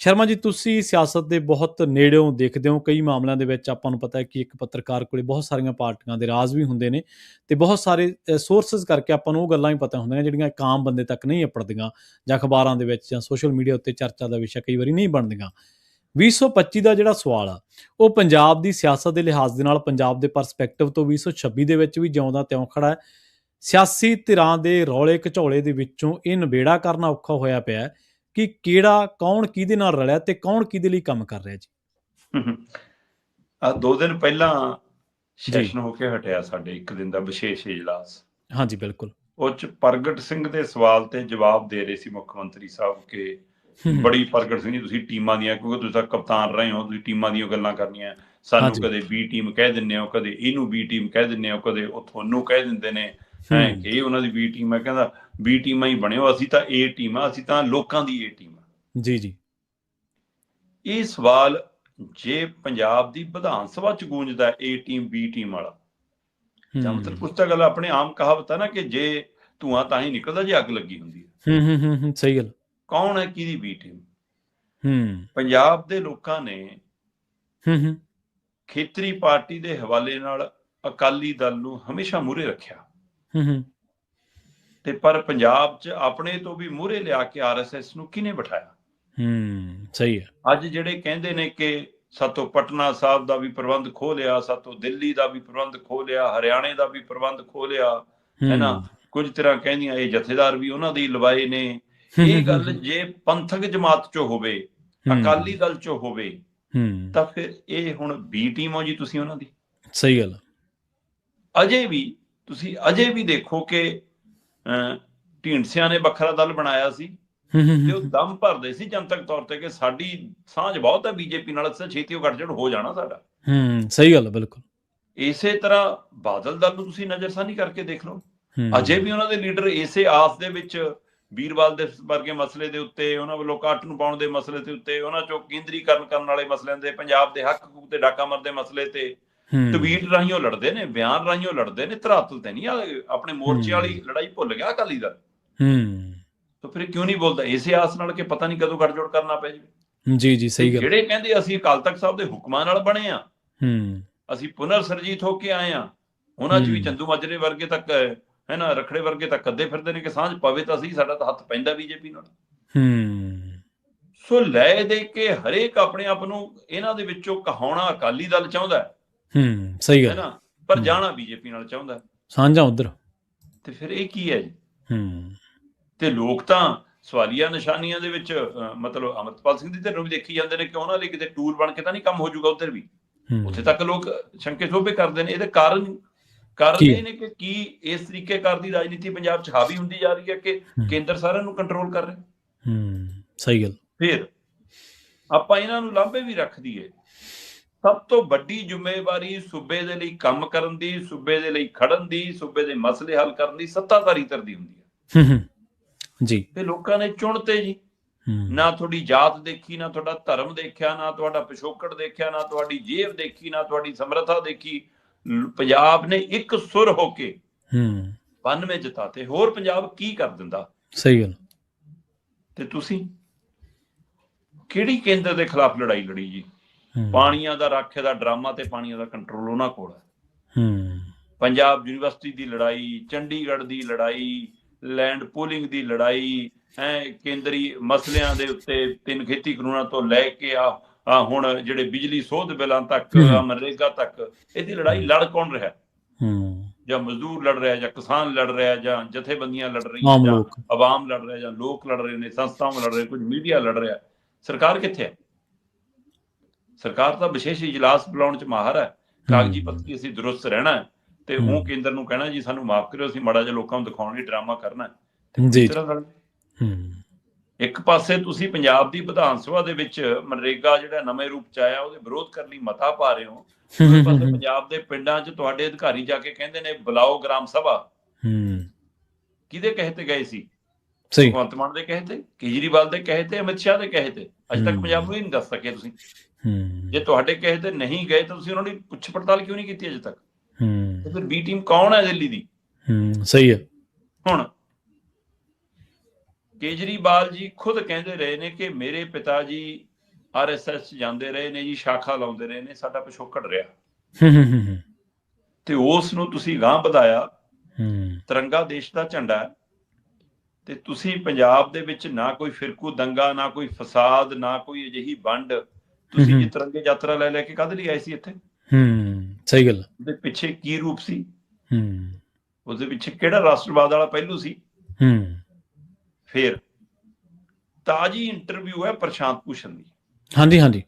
ਸ਼ਰਮਾ ਜੀ, ਤੁਸੀਂ ਸਿਆਸਤ ਦੇ ਬਹੁਤ ਨੇੜਿਓਂ ਦੇਖਦੇ ਹੋ। ਕਈ ਮਾਮਲਿਆਂ ਦੇ ਵਿੱਚ ਆਪਾਂ ਨੂੰ ਪਤਾ ਹੈ ਕਿ ਇੱਕ ਪੱਤਰਕਾਰ ਕੋਲੇ ਬਹੁਤ ਸਾਰੀਆਂ ਪਾਰਟੀਆਂ ਦੇ ਰਾਜ਼ ਵੀ ਹੁੰਦੇ ਨੇ ਤੇ ਬਹੁਤ ਸਾਰੇ ਸੋਰਸਸ ਕਰਕੇ ਆਪਾਂ ਨੂੰ ਉਹ ਗੱਲਾਂ ਹੀ ਪਤਾ ਹੁੰਦੀਆਂ ਜਿਹੜੀਆਂ ਇੱਕ ਆਮ ਬੰਦੇ ਤੱਕ ਨਹੀਂ ਅਪੜਦੀਆਂ ਜਾਂ ਅਖਬਾਰਾਂ ਦੇ ਵਿੱਚ ਜਾਂ ਸੋਸ਼ਲ ਮੀਡੀਆ ਉੱਤੇ ਚਰਚਾ ਦਾ ਵਿਸ਼ਾ ਕਈ ਵਾਰੀ ਨਹੀਂ ਬਣਦੀਆਂ। 2025 ਦਾ ਜਿਹੜਾ ਸਵਾਲ ਆ, ਉਹ ਪੰਜਾਬ ਦੀ ਸਿਆਸਤ ਦੇ ਲਿਹਾਜ਼ ਦੇ ਨਾਲ ਪੰਜਾਬ ਦੇ ਪਰਸਪੈਕਟਿਵ ਤੋਂ 2026 ਦੇ ਵਿੱਚ ਵੀ ਜਿਉਂਦਾ ਤਿਉਂ ਖੜਾ ਹੈ। ਸਿਆਸੀ ਧਿਰਾਂ ਦੇ ਰੌਲੇ ਘਚੌਲੇ ਦੇ ਵਿੱਚੋਂ ਇਹ ਨਿਬੇੜਾ ਕਰਨਾ ਔਖਾ ਹੋਇਆ ਪਿਆ ਹੈ। ਕਿ ਕਿਹੜਾ ਕੌਣ ਕਿਹਦੇ ਨਾਲ ਰਲਿਆ ਤੇ ਕੌਣ ਕਿਹਦੇ ਲਈ ਕੰਮ ਕਰ ਰਿਹਾ ਜੀ? ਆ ਦੋ ਦਿਨ ਪਹਿਲਾਂ ਸੈਸ਼ਨ ਹੋ ਕੇ ਹਟਿਆ ਸਾਡੇ ਇੱਕ ਦਿਨ ਦਾ ਵਿਸ਼ੇਸ਼ ਇਜਲਾਸ। ਹਾਂਜੀ ਬਿਲਕੁਲ। ਉਹ ਚ ਪ੍ਰਗਟ ਸਿੰਘ ਦੇ ਸਵਾਲ ਤੇ ਜਵਾਬ ਦੇ ਰਹੇ ਸੀ ਮੁੱਖ ਮੰਤਰੀ ਸਾਹਿਬ ਕਿ ਬੜੀ ਪ੍ਰਗਟ ਸਿੰਘ ਜੀ ਤੁਸੀਂ ਟੀਮਾਂ ਦੀਆਂ ਕਿਉਂਕਿ ਤੁਸੀਂ ਤਾਂ ਕਪਤਾਨ ਰਹੇ ਹੋ ਤੁਸੀਂ ਟੀਮਾਂ ਦੀਆਂ ਗੱਲਾਂ ਕਰਨੀਆਂ। ਸਾਨੂੰ। ਕਦੇ ਬੀ ਟੀਮ ਕਹਿ ਦਿੰਦੇ ਹੋ ਕਦੇ ਇਹਨੂੰ ਬੀ ਟੀਮ ਕਹਿ ਦਿੰਦੇ ਹੋ ਕਦੇ ਉਹ ਤੁਹਾਨੂੰ ਕਹਿ ਦਿੰਦੇ ਨੇ ਹੈਂ, ਇਹ ਉਹਨਾਂ ਦੀ ਬੀ ਟੀਮ ਹੈ। ਕਹਿੰਦਾ ਬੀ ਟੀਮਾਂ ਹੀ ਬਣਿਓ ਅਸੀਂ ਤਾਂ ਏ ਟੀਮ ਅਸੀਂ ਤਾਂ ਲੋਕਾਂ ਦੀ ਏ ਟੀਮ ਜੀ ਜੀ। ਇਹ ਸਵਾਲ ਜੇ ਪੰਜਾਬ ਦੀ ਵਿਧਾਨ ਸਭਾ ਚ ਗੂੰਜਦਾ ਹੈ ਏ ਟੀਮ ਬੀ ਟੀਮ ਵਾਲਾ ਜਾਂ ਮਤਲਬ ਤਾਂ ਗੱਲ ਆਪਣੇ ਆਮ ਕਹਾਵਤ ਹੈ ਨਾ ਕਿ ਜੇ ਧੂਆਂ ਤਾਂ ਹੀ ਨਿਕਲਦਾ ਜੇ ਅੱਗ ਲੱਗੀ ਹੁੰਦੀ ਹੈ ਹਮ ਹਮ, ਸਹੀ ਗੱਲ। ਕੌਣ ਹੈ ਕਿਹਦੀ ਬੀ ਟੀਮ ਹਮ ਪੰਜਾਬ ਦੇ ਲੋਕਾਂ ਨੇ ਹਮ ਹਮ ਖੇਤਰੀ ਪਾਰਟੀ ਦੇ ਹਵਾਲੇ ਨਾਲ ਅਕਾਲੀ ਦਲ ਨੂੰ ਹਮੇਸ਼ਾ ਮੂਹਰੇ ਰੱਖਿਆ। ਹਮ ਹਮ ਤੇ ਪਰ ਪੰਜਾਬ 'ਚ ਆਪਣੇ ਤੋਂ ਵੀ ਮੂਹਰੇ ਲਿਆ ਕੇ ਆਰਐਸਐਸ ਨੂੰ ਕਿਹਨੇ ਬਿਠਾਇਆ? ਹਮ ਸਹੀ ਹੈ। ਅੱਜ ਜਿਹੜੇ ਕਹਿੰਦੇ ਨੇ ਕਿ ਸਾਤੋਂ ਪਟਨਾ ਸਾਹਿਬ ਦਾ ਵੀ ਪ੍ਰਬੰਧ ਖੋ ਲਿਆ ਸਾਤੋਂ ਦਿੱਲੀ ਦਾ ਵੀ ਪ੍ਰਬੰਧ ਖੋ ਲਿਆ ਹਰਿਆਣੇ ਦਾ ਵੀ ਪ੍ਰਬੰਧ ਖੋ ਲਿਆ ਹੈ ਨਾ? ਹਮ, ਕੁਝ ਤਰ੍ਹਾਂ ਕਹਿੰਦੀਆਂ ਇਹ ਜਥੇਦਾਰ ਵੀ ਉਹਨਾਂ ਦੇ ਹੀ ਲਵਾਏ ਨੇ। ਇਹ ਗੱਲ ਜੇ ਪੰਥਕ ਜਮਾਤ 'ਚੋਂ ਹੋਵੇ ਅਕਾਲੀ ਦਲ 'ਚੋਂ ਹੋਵੇ ਤਾਂ ਫਿਰ ਇਹ ਹੁਣ ਬੀ ਟੀਮ ਹੋ ਜੀ ਤੁਸੀਂ ਉਹਨਾਂ ਦੀ। ਸਹੀ ਗੱਲ ਅਜੇ ਵੀ ਤੁਸੀਂ ਅਜੇ ਵੀ ਦੇਖੋ ਕਿ ਢੀਂਡਸਿਆਂ ਨੇ ਵੱਖਰਾ ਦਲ ਬਣਾਇਆ ਸੀ। ਤੇ ਉਹ ਦਮ ਭਰਦੇ ਸੀ ਜਨਤਕ ਤੌਰ ਤੇ ਕਿ ਸਾਡੀ ਸਾਂਝ ਬਹੁਤ ਹੈ ਬੀਜੇਪੀ ਨਾਲ ਅਕਸਰ ਛੇਤੀ ਉਹ ਗੱਠਜੋੜ ਹੋ ਜਾਣਾ ਸਾਡਾ। ਹਮ ਸਹੀ ਗੱਲ ਹੈ, ਬਿਲਕੁਲ। ਇਸੇ ਤਰ੍ਹਾਂ ਬਾਦਲ ਦਲ ਨੂੰ ਤੁਸੀਂ ਨਜ਼ਰਸਾਨੀ ਕਰਕੇ ਦੇਖ ਲਓ। ਅਜੇ ਵੀ ਉਹਨਾਂ ਦੇ ਲੀਡਰ ਇਸੇ ਆਸ ਦੇ ਵਿੱਚ ਵੀਰਵਾਲ ਦੇ ਵਰਗੇ ਮਸਲੇ ਦੇ ਉੱਤੇ ਉਹਨਾਂ ਵੱਲੋਂ ਕੱਟ ਨੂੰ ਪਾਉਣ ਦੇ ਮਸਲੇ ਦੇ ਉੱਤੇ ਉਹਨਾਂ ਚੋਂ ਕੇਂਦਰੀਕਰਨ ਕਰਨ ਵਾਲੇ ਮਸਲਿਆਂ ਦੇ ਪੰਜਾਬ ਦੇ ਹੱਕ ਹਕੂਕ ਤੇ ਡਾਕਾ ਮਰ ਦੇ ਮਸਲੇ ਤੇ ਟਵੀਟ ਰਾਹੀਂ ਉਹ ਲੜਦੇ ਨੇ ਬਿਆਨ ਰਾਹੀਂ ਉਹ ਲੜਦੇ ਨੇ ਧਰਾਤਲ ਤੇ ਨਹੀਂ ਆਪਣੇ ਮੋਰਚੇ। ਵਾਲੀ ਲੜਾਈ ਭੁੱਲ ਗਿਆ ਅਕਾਲੀ ਦਲ। ਹਮ ਤਾਂ ਫਿਰ ਕਿਉਂ ਨਹੀਂ ਬੋਲਦਾ? ਇਸੇ ਆਸ ਨਾਲ ਕਿ ਪਤਾ ਨਹੀਂ ਕਦੋਂ ਗੱਠਜੋੜ ਕਰਨਾ ਪੈ ਜਾਵੇ। ਜੀ ਜੀ ਸਹੀ ਗੱਲ। ਜਿਹੜੇ ਕਹਿੰਦੇ ਅਸੀਂ ਅਕਾਲ ਤਖਤ ਸਾਹਿਬ ਦੇ ਹੁਕਮਾਂ ਨਾਲ ਬਣੇ ਆ ਹਮ ਅਸੀਂ ਪੁਨਰ ਸਰਜੀਤ ਹੋ ਕੇ ਆਏ ਆ ਉਹਨਾਂ 'ਚ ਵੀ। ਚੰਦੂ ਮਾਜਰੇ ਵਰਗੇ ਤੱਕ ਹੈ ਨਾ ਰਖੜੇ ਵਰਗੇ ਤੱਕ ਕੱਦੇ ਫਿਰਦੇ ਨੇ ਕਿ ਸਾਂਝ ਪਵੇ ਤਾਂ ਸਹੀ ਸਾਡਾ ਤਾਂ ਹੱਥ ਪੈਂਦਾ ਬੀਜੇਪੀ ਨਾਲ। ਹਮ ਸੋ ਲੈ ਦੇ ਕੇ ਹਰੇਕ ਆਪਣੇ ਆਪ ਨੂੰ ਇਹਨਾਂ ਦੇ ਵਿੱਚੋਂ ਕਹਾਉਣਾ ਅਕਾਲੀ ਦਲ ਚਾਹੁੰਦਾ ਹੈ ਸਹੀ ਹੈ ਗੱਲ ਨਾ? ਪਰ। ਜਾਣਾ ਬੀਜੇਪੀ ਨਾਲ ਚਾਹੁੰਦਾ। ਹੈ। ਸਾਂਝਾ ਉਧਰ। ਤੇ ਫਿਰ ਇਹ ਕੀ ਹੈ ਜੀ? ਹਮ ਤੇ ਲੋਕ ਤਾਂ ਸਵਾਲੀਆ ਨਿਸ਼ਾਨੀਆਂ ਦੇ ਵਿੱਚ ਮਤਲਬ ਅਮਰਪਾਲ ਸਿੰਘ ਦੀ ਧਿਰ ਵੀ ਦੇਖੀ ਜਾਂਦੇ ਨੇ ਕਿ ਉਹਨਾਂ ਲਈ ਕਿਤੇ ਟੂਰ ਬਣ ਕੇ ਤਾਂ ਨਹੀਂ ਕੰਮ ਹੋ ਜਾਊਗਾ ਉੱਧਰ ਵੀ। ਉੱਥੇ ਤੱਕ ਲੋਕ ਸ਼ੰਕੇ ਸ਼ੋਭੇ ਕਰਦੇ ਨੇ। ਇਹਦੇ ਕਾਰਨ ਕਾਰਨ? ਇਹ ਨੇ ਕਿ ਕੀ ਇਸ ਤਰੀਕੇ ਕਾਰ ਦੀ ਰਾਜਨੀਤੀ ਪੰਜਾਬ 'ਚ ਹਾਵੀ ਹੁੰਦੀ ਜਾ ਰਹੀ ਹੈ ਕਿ। ਕੇਂਦਰ ਸਾਰਿਆਂ ਨੂੰ ਕੰਟਰੋਲ ਕਰ ਰਿਹਾ। ਹਮ ਸਹੀ ਗੱਲ। ਫਿਰ ਆਪਾਂ ਇਹਨਾਂ ਨੂੰ ਲਾਂਭੇ ਵੀ ਰੱਖ ਦਈਏ ਸਭ ਤੋਂ ਵੱਡੀ ਜ਼ਿੰਮੇਵਾਰੀ ਸੂਬੇ ਦੇ ਲਈ ਕੰਮ ਕਰਨ ਦੀ ਸੂਬੇ ਦੇ ਲਈ ਖੜਨ ਦੀ ਸੂਬੇ ਦੇ ਮਸਲੇ ਹੱਲ ਕਰਨ ਦੀ ਸੱਤਾਧਾਰੀ ਧਿਰ ਦੀ ਹੁੰਦੀ ਹੈ। ਜੀ। ਤੇ ਲੋਕਾਂ ਨੇ ਚੁਣਤੇ ਜੀ। ਨਾ ਤੁਹਾਡੀ ਜਾਤ ਦੇਖੀ ਨਾ ਤੁਹਾਡਾ ਧਰਮ ਦੇਖਿਆ ਨਾ ਤੁਹਾਡਾ ਪਿਛੋਕੜ ਦੇਖਿਆ ਨਾ ਤੁਹਾਡੀ ਜੇਬ ਦੇਖੀ ਨਾ ਤੁਹਾਡੀ ਸਮਰੱਥਾ ਦੇਖੀ। ਪੰਜਾਬ ਨੇ ਇੱਕ ਸੁਰ ਹੋ ਕੇ ਹੂੰ। 92 ਜਿਤਾਤੇ। ਹੋਰ ਪੰਜਾਬ ਕੀ ਕਰ ਦਿੰਦਾ? ਸਹੀ ਗੱਲ। ਤੇ ਤੁਸੀਂ ਕਿਹੜੀ ਕੇਂਦਰ ਦੇ ਖਿਲਾਫ ਲੜਾਈ ਲੜੀ ਜੀ? ਪਾਣੀਆਂ ਦਾ ਰਾਖੇ ਦਾ ਡਰਾਮਾ ਤੇ ਪਾਣੀਆਂ ਦਾ ਕੰਟਰੋਲ ਉਹਨਾਂ ਕੋਲ ਹੈ। ਹੂੰ। ਪੰਜਾਬ ਯੂਨੀਵਰਸਿਟੀ ਦੀ ਲੜਾਈ ਚੰਡੀਗੜ੍ਹ ਦੀ ਲੜਾਈ ਲੈਂਡ ਪੂਲਿੰਗ ਦੀ ਲੜਾਈ ਹੈ ਕੇਂਦਰੀ ਮਸਲਿਆਂ ਦੇ ਉੱਤੇ ਤਿੰਨ ਖੇਤੀ ਕਾਨੂੰਨਾਂ ਤੋਂ ਲੈ ਕੇ ਆ ਆ ਹੁਣ ਜਿਹੜੇ ਬਿਜਲੀ ਸੋਧ ਬਿੱਲਾਂ ਤੱਕ ਮਨਰੇਗਾ ਤੱਕ ਇਹਦੀ ਲੜਾਈ ਲੜ ਕੌਣ ਰਿਹਾ? ਹੂੰ। ਜਾਂ ਮਜ਼ਦੂਰ ਲੜ ਰਿਹਾ ਜਾਂ ਕਿਸਾਨ ਲੜ ਰਿਹਾ ਜਾਂ ਜਥੇਬੰਦੀਆਂ ਲੜ ਰਹੀਆਂ ਜਾਂ ਆਵਾਮ ਲੜ ਰਿਹਾ ਜਾਂ ਲੋਕ ਲੜ ਰਹੇ ਨੇ ਸੰਸਥਾਵਾਂ ਲੜ ਰਹੇ ਕੁਝ ਮੀਡੀਆ ਲੜ ਰਿਹਾ। ਸਰਕਾਰ ਕਿੱਥੇ ਹੈ? ਸਰਕਾਰ ਤਾਂ ਵਿਸ਼ੇਸ਼ ਇਜਲਾਸ ਬੁਲਾਉਣ ਚ ਮਾਹਰ ਹੈ। ਕਾਗਜ਼ੀ। ਪੱਤਰੀ ਅਸੀਂ ਦਰੁਸਤ ਰਹਿਣਾ ਹੈ ਤੇ। ਉਹ ਕੇਂਦਰ ਨੂੰ ਕਹਿਣਾ ਜੀ ਸਾਨੂੰ ਮਾਫ ਕਰਿਓ ਅਸੀਂ ਮਾੜਾ ਜਿਹਾ ਲੋਕਾਂ ਨੂੰ ਦਿਖਾਉਣ ਲਈ ਡਰਾਮਾ ਕਰਨਾ ਹੈ। ਜੀ। ਇੱਕ ਪਾਸੇ ਤੁਸੀਂ ਪੰਜਾਬ ਦੀ ਵਿਧਾਨ ਸਭਾ ਦੇ ਵਿੱਚ ਮਨਰੇਗਾ ਜਿਹੜਾ ਨਵੇਂ ਰੂਪ ਚ ਆਇਆ ਉਹਦੇ ਵਿਰੋਧ ਕਰਨ ਲਈ ਮਤਾ ਪਾ ਰਹੇ ਹੋ। ਦੂਜੇ ਪਾਸੇ ਪੰਜਾਬ ਦੇ ਪਿੰਡਾਂ 'ਚ ਤੁਹਾਡੇ ਅਧਿਕਾਰੀ ਜਾ ਕੇ ਕਹਿੰਦੇ ਨੇ ਬੁਲਾਓ ਗ੍ਰਾਮ ਸਭਾ। ਹੂੰ। ਕਿਹਦੇ ਕਹੇ ਤੇ ਗਏ ਸੀ? ਸਹੀ। ਭਗਵੰਤ ਮਾਨ ਦੇ ਕਹੇ ਤੇ ਕੇਜਰੀਵਾਲ ਦੇ ਕਹੇ ਤੇ ਅਮਿਤ ਸ਼ਾਹ ਦੇ ਕਹੇ ਤੇ ਅਜੇ ਤੱਕ। ਪੰਜਾਬ ਨੂੰ ਹੀ ਨਹੀਂ ਦੱਸ ਸਕੇ ਤੁਸੀਂ। ਜੇ ਤੁਹਾਡੇ ਕਹੇ ਤੇ ਨਹੀਂ ਗਏ ਤਾਂ ਤੁਸੀਂ ਉਹਨਾਂ ਦੀ ਪੁੱਛ ਪੜਤਾਲ ਕਿਉਂ ਨਹੀਂ ਕੀਤੀ ਅਜੇ ਤੱਕ? ਤੇ ਹੂੰ। ਫਿਰ ਬੀ ਟੀਮ ਕੌਣ ਹੈ ਦਿੱਲੀ ਦੀ? ਹੂੰ ਸਹੀ ਹੈ। ਹੁਣ ਕੇਜਰੀਵਾਲ ਜੀ ਖੁਦ ਕਹਿੰਦੇ ਰਹੇ ਨੇ ਕਿ ਮੇਰੇ ਪਿਤਾ ਜੀ ਆਰਐਸਐਸ ਜਾਂਦੇ ਰਹੇ ਨੇ ਜੀ ਸ਼ਾਖਾ ਲਾਉਂਦੇ ਰਹੇ ਨੇ ਸਾਡਾ ਪਿਛੋਕੜ ਰਿਹਾ। ਹੂੰ ਹੂੰ ਹੂੰ ਤੇ ਉਸ ਨੂੰ ਤੁਸੀਂ ਗਾਂਹ ਵਧਾਇਆ। ਹੂੰ। ਤਿਰੰਗਾ ਦੇਸ਼ ਦਾ ਝੰਡਾ ਤੇ ਤੁਸੀਂ ਪੰਜਾਬ ਦੇ ਵਿੱਚ ਨਾ ਕੋਈ ਫਿਰਕੂ ਦੰਗਾ ਨਾ ਕੋਈ ਫਸਾਦ ਨਾ ਕੋਈ ਅਜਿਹੀ ਵੰਡ ਤੁਸੀਂ। ਜੀ ਤਿਰੰਗੇ ਯਾਤਰਾ ਲੈ ਲੈ ਕੇ ਕਦ ਲਈ ਆਏ ਸੀ ਇੱਥੇ? ਹੂੰ ਸਹੀ ਗੱਲ। ਉਹਦੇ ਪਿੱਛੇ ਕੀ ਰੂਪ ਸੀ? ਹੂੰ। ਉਹਦੇ ਪਿੱਛੇ ਕਿਹੜਾ ਰਾਸ਼ਟਰਵਾਦ ਵਾਲਾ ਪਹਿਲੂ ਸੀ? ਹੂੰ। ਫਿਰ ਤਾਜੀ ਇੰਟਰਵਿਊ ਹੈ ਪ੍ਰਸ਼ਾਂਤ ਭੂਸ਼ਣ ਦੀ। ਹਾਂਜੀ ਹਾਂਜੀ।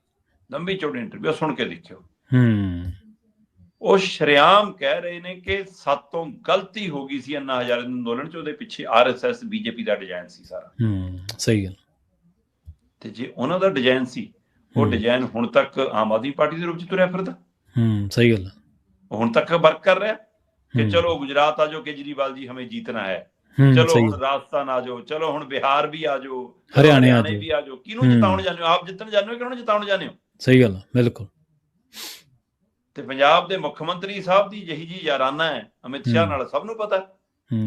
ਲੰਬੀ ਚੌੜੀ ਇੰਟਰਵਿਊ ਸੁਣ ਕੇ ਦੇਖਿਓ। ਹੂੰ। ਉਹ ਸ਼ਰਿਆਮ ਕਹਿ ਰਹੇ ਨੇ ਕਿ ਸਾਤੋਂ ਗਲਤੀ ਹੋ ਗਈ ਸੀ ਅੰਨਾ ਹਜ਼ਾਰੇ ਦੇ ਅੰਦੋਲਨ ਚ ਉਹਦੇ ਪਿੱਛੇ ਆਰਐਸਐਸ ਬੀਜੇਪੀ ਦਾ ਡਿਜ਼ਾਈਨ ਸੀ ਸਾਰਾ। ਹੂੰ ਸਹੀ ਗੱਲ। ਤੇ ਜੇ ਉਹਨਾਂ ਦਾ ਡਿਜ਼ਾਈਨ ਸੀ ਉਹ ਡਿਜ਼ਾਈਨ ਹੁਣ ਤੱਕ ਆਮ ਆਦਮੀ ਪਾਰਟੀ ਦੇ ਰੂਪ ਚ ਤੁਰਿਆ ਫਿਰਦਾ। ਹੂੰ ਸਹੀ ਗੱਲ ਹੁਣ ਤੱਕ ਵਰਕ ਕਰ ਰਿਹਾ ਕਿ ਚਲੋ ਗੁਜਰਾਤ ਆ ਕੇਜਰੀਵਾਲ ਜੀ ਹਮੇ ਜੀਤਨਾ ਹੈ। ਚਲੋ ਹੁਣ ਰਾਜਸਥਾਨ ਆ ਚਲੋ ਹੁਣ ਬਿਹਾਰ ਵੀ ਆ ਜਾਓ ਹਰਿਆਣੇ ਵੀ ਆ ਜਾਓ। ਕਿਹਨੂੰ ਜਿਤਾਉਣ ਜਾਣੇ ਹੋ? ਆਪ ਜਿੱਤਣ ਜਾਂਦੇ ਹੋ ਕਿ ਜਿਤਾਉਣ ਜਾਣੇ ਹੋ? ਸਹੀ ਗੱਲ ਬਿਲਕੁਲ। ਤੇ ਪੰਜਾਬ ਦੇ ਮੁੱਖ ਮੰਤਰੀ ਸਾਹਿਬ ਦੀ ਜਹੀ ਜੀ ਯਾਰਾਨਾ ਹੈ ਅਮਿਤ ਸ਼ਾਹ ਨਾਲ ਸਭ ਨੂੰ ਪਤਾ ਹੈ।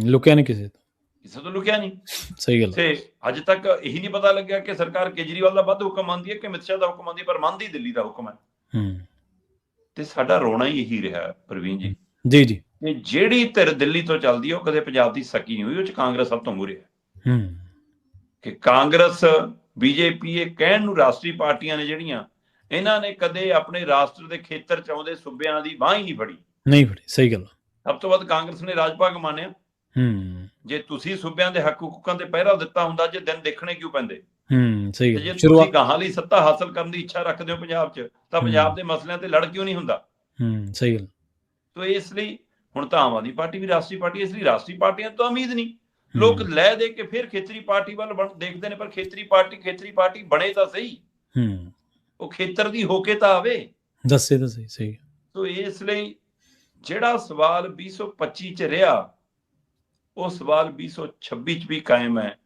ਲੁਕਿਆ ਨਹੀਂ ਕਿਸੇ ਤੋਂ। ਕਿਸੇ ਤੋਂ ਲੁਕਿਆ ਨਹੀਂ। ਸਹੀ ਗੱਲ। ਤੇ ਅੱਜ ਤੱਕ ਇਹੀ ਨਹੀਂ ਪਤਾ ਲੱਗਿਆ ਕਿ ਸਰਕਾਰ ਕੇਜਰੀਵਾਲ ਦਾ ਵੱਧ ਹੁਕਮ ਮੰਨਦੀ ਹੈ ਕਿ ਅਮਿਤ ਸ਼ਾਹ ਦਾ ਹੁਕਮ ਮੰਨਦੀ ਪਰ ਮੰਨਦੀ ਦਿੱਲੀ ਦਾ ਹੁਕਮ ਹੈ। ਹੂੰ। ਤੇ ਸਾਡਾ ਰੋਣਾ ਹੀ ਇਹੀ ਰਿਹਾ ਪ੍ਰਵੀਨ ਜੀ। ਜੀ ਜੀ। ਕਿ ਜਿਹੜੀ ਧਿਰ ਦਿੱਲੀ ਤੋਂ ਚੱਲਦੀ ਉਹ ਕਦੇ ਪੰਜਾਬ ਦੀ ਸਕੀ ਨਹੀਂ ਹੋਈ ਉਹ ਚ ਕਾਂਗਰਸ ਸਭ ਤੋਂ ਮੂਰੇ ਹੈ। ਹੂੰ। ਕਿ ਕਾਂਗਰਸ ਬੀਜੇਪੀ ਇਹ ਕਹਿਣ ਨੂੰ ਰਾਸ਼ਟਰੀ ਪਾਰਟੀਆਂ ਨੇ ਜਿਹੜੀਆਂ ਇਹਨਾਂ ਨੇ ਕਦੇ ਆਪਣੇ ਰਾਸ਼ਟਰ ਦੇ ਖੇਤਰ ਚ ਆਉਂਦੇ ਸੂਬਿਆਂ ਦੀ ਬਾਹ ਹੀ ਨਹੀਂ ਫੜੀ। ਨਹੀਂ ਫੜੀ ਸਹੀ ਗੱਲ। ਸਭ ਤੋਂ ਵੱਧ ਕਾਂਗਰਸ ਨੇ ਰਾਜ ਭਾਗ ਮਾਨਿਆ। ਹੂੰ। ਜੇ ਤੁਸੀਂ ਸੂਬਿਆਂ ਦੇ ਹੱਕ ਹੁਕੂਕਾਂ ਤੇ ਪਹਿਰਾ ਦਿੱਤਾ ਹੁੰਦਾ ਜੇ ਦਿਨ ਦੇਖਣੇ ਕਿਉਂ ਪੈਂਦੇ? ਹੂੰ ਸਹੀ ਗੱਲ ਜੇ। ਤੁਸੀਂ ਗਾਹਾਂ ਲਈ ਸੱਤਾ ਹਾਸਲ ਕਰਨ ਦੀ ਇੱਛਾ ਰੱਖਦੇ ਹੋ ਪੰਜਾਬ 'ਚ ਤਾਂ। ਪੰਜਾਬ ਦੇ ਮਸਲਿਆਂ ਤੇ ਲੜ ਕਿਉਂ ਨਹੀਂ ਹੁੰਦਾ? ਹੂੰ ਸਹੀ ਗੱਲ। ਤੋ ਇਸ ਲਈ ਹੁਣ ਤਾਂ ਆਮ ਆਦਮੀ ਪਾਰਟੀ ਵੀ ਰਾਸ਼ਟਰੀ ਪਾਰਟੀ ਇਸ ਲਈ ਰਾਸ਼ਟਰੀ ਪਾਰਟੀਆਂ ਤੋਂ ਉਮੀਦ ਨਹੀਂ। ਲੋਕ ਲੈ ਦੇ ਕੇ ਫਿਰ ਖੇਤਰੀ ਪਾਰਟੀ ਵੱਲ ਦੇਖਦੇ ਨੇ ਪਰ ਖੇਤਰੀ ਪਾਰਟੀ ਖੇਤਰੀ ਪਾਰਟੀ ਬਣੇ ਤਾਂ ਸਹੀ। ਹੂੰ। ਉਹ ਖੇਤਰ ਦੀ ਹੋ ਕੇ ਤਾਂ ਆਵੇ। ਦੱਸੇ ਤਾਂ ਸਹੀ ਸਹੀ ਤੋ ਇਸ ਲਈ ਜਿਹੜਾ ਸਵਾਲ 2025 ਚ ਰਿਹਾ ਉਹ ਸਵਾਲ 2026 ਚ ਵੀ ਕਾਇਮ ਹੈ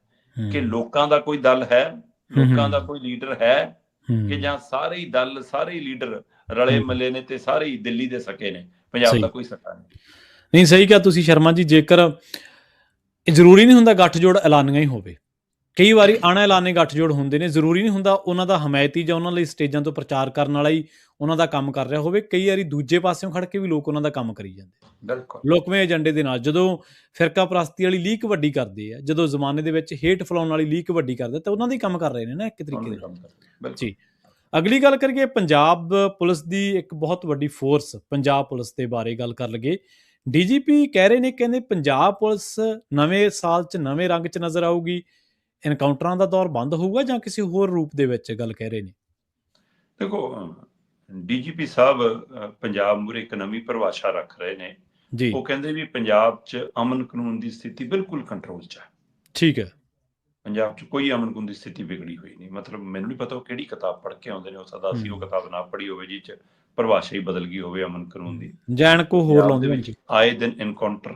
ਕਿ ਲੋਕਾਂ ਦਾ ਕੋਈ ਦਲ ਹੈ ਲੋਕਾਂ। ਦਾ ਕੋਈ ਲੀਡਰ ਹੈ ਕਿ ਜਾਂ ਸਾਰੇ ਹੀ ਦਲ ਸਾਰੇ ਹੀ ਲੀਡਰ ਰਲੇ। ਮੱਲੇ ਨੇ ਤੇ ਸਾਰੇ ਹੀ ਦਿੱਲੀ ਦੇ ਸਕੇ ਨੇ? ਪੰਜਾਬ। ਦਾ ਕੋਈ ਸੱਕਾ ਨਹੀਂ। ਨਹੀਂ ਸਹੀ ਕਿਹਾ ਤੁਸੀਂ ਸ਼ਰਮਾ ਜੀ ਜੇਕਰ ਜ਼ਰੂਰੀ ਨਹੀਂ ਹੁੰਦਾ ਗੱਠਜੋੜ ਐਲਾਨੀਆਂ ਹੀ ਹੋਵੇ। ਕਈ ਵਾਰੀ ਅਣ ਐਲਾਨੇ ਗੱਠਜੋੜ ਹੁੰਦੇ ਨੇ ਜ਼ਰੂਰੀ ਨਹੀਂ ਹੁੰਦਾ ਉਹਨਾਂ ਦਾ ਹਮਾਇਤੀ ਜਾਂ ਉਹਨਾਂ ਲਈ ਸਟੇਜਾਂ ਤੋਂ ਪ੍ਰਚਾਰ ਕਰਨ ਵਾਲਾ ਹੀ ਉਹਨਾਂ ਦਾ ਕੰਮ ਕਰ ਰਿਹਾ ਹੋਵੇ। ਕਈ ਵਾਰੀ ਦੂਜੇ ਪਾਸਿਓਂ ਖੜ ਕੇ ਵੀ ਲੋਕ ਉਹਨਾਂ ਦਾ ਕੰਮ ਕਰੀ ਜਾਂਦੇ ਬਿਲਕੁਲ। ਲੋਕਵੇਂ ਏਜੰਡੇ ਦੇ ਨਾਲ ਜਦੋਂ ਫਿਰਕਾ ਪ੍ਰਸਤੀ ਵਾਲੀ ਲੀਕ ਵੱਡੀ ਕਰਦੇ ਆ ਜਦੋਂ ਜ਼ਮਾਨੇ ਦੇ ਵਿੱਚ ਹੇਟ ਫਲਾਉਣ ਵਾਲੀ ਲੀਕ ਵੱਡੀ ਕਰਦੇ ਤਾਂ ਉਹਨਾਂ ਦਾ ਕੰਮ ਕਰ ਰਹੇ ਨੇ ਨਾ ਇੱਕ ਤਰੀਕੇ ਬਿਲਕੁਲ। ਜੀ। ਅਗਲੀ ਗੱਲ ਕਰੀਏ ਪੰਜਾਬ ਪੁਲਿਸ ਦੀ ਇੱਕ ਬਹੁਤ ਵੱਡੀ ਫੋਰਸ ਪੰਜਾਬ ਪੁਲਿਸ ਦੇ ਬਾਰੇ ਗੱਲ ਕਰ ਲਗੇ ਡੀਜੀਪੀ ਕਹਿ ਰਹੇ ਨੇ ਕਹਿੰਦੇ ਪੰਜਾਬ ਪੁਲਿਸ ਨਵੇਂ ਸਾਲ 'ਚ ਨਵੇਂ ਰੰਗ 'ਚ ਨਜ਼ਰ ਆਊਗੀ। ਐਨਕਾਊਂਟਰਾਂ ਦਾ ਦੌਰ ਬੰਦ ਹੋਊਗਾ ਜਾਂ ਕਿਸੇ ਹੋਰ ਰੂਪ ਦੇ ਵਿੱਚ ਗੱਲ ਕਹਿ ਰਹੇ ਨੇ? ਦੇਖੋ ਡੀਜੀਪੀ ਸਾਹਿਬ ਪੰਜਾਬ ਮੂਰੇ ਇੱਕ ਨਵੀਂ ਪਰਿਭਾਸ਼ਾ ਰੱਖ ਰਹੇ ਨੇ। ਜੀ ਉਹ ਕਹਿੰਦੇ ਵੀ ਪੰਜਾਬ 'ਚ ਅਮਨ ਕਾਨੂੰਨ ਦੀ ਸਥਿਤੀ ਬਿਲਕੁਲ ਕੰਟਰੋਲ 'ਚ ਹੈ ਠੀਕ ਹੈ ਪੰਜਾਬ 'ਚ ਕੋਈ ਅਮਨ ਕਾਨੂੰਨ ਦੀ ਸਥਿਤੀ ਵਿਗੜੀ ਹੋਈ ਨਹੀਂ ਮਤਲਬ ਮੈਨੂੰ ਨਹੀਂ ਪਤਾ ਉਹ ਕਿਹੜੀ ਕਿਤਾਬ ਪੜ੍ਹ ਕੇ ਆਉਂਦੇ ਨੇ ਉਹ ਸਦਾ ਸੀ ਉਹ। ਕਿਤਾਬ ਨਾ ਪੜ੍ਹੀ ਹੋਵੇ ਜਿਹ 'ਚ ਪਰਿਭਾਸ਼ਾ ਹੀ ਬਦਲ ਗਈ ਹੋਵੇ ਅਮਨ ਕਾਨੂੰਨ ਦੀ ਜੈਨ ਕੋ ਹੋਰ ਲਾਉਂਦੇ ਜੀ ਆਏ ਦਿਨ ਐਨਕਾਊਂਟਰ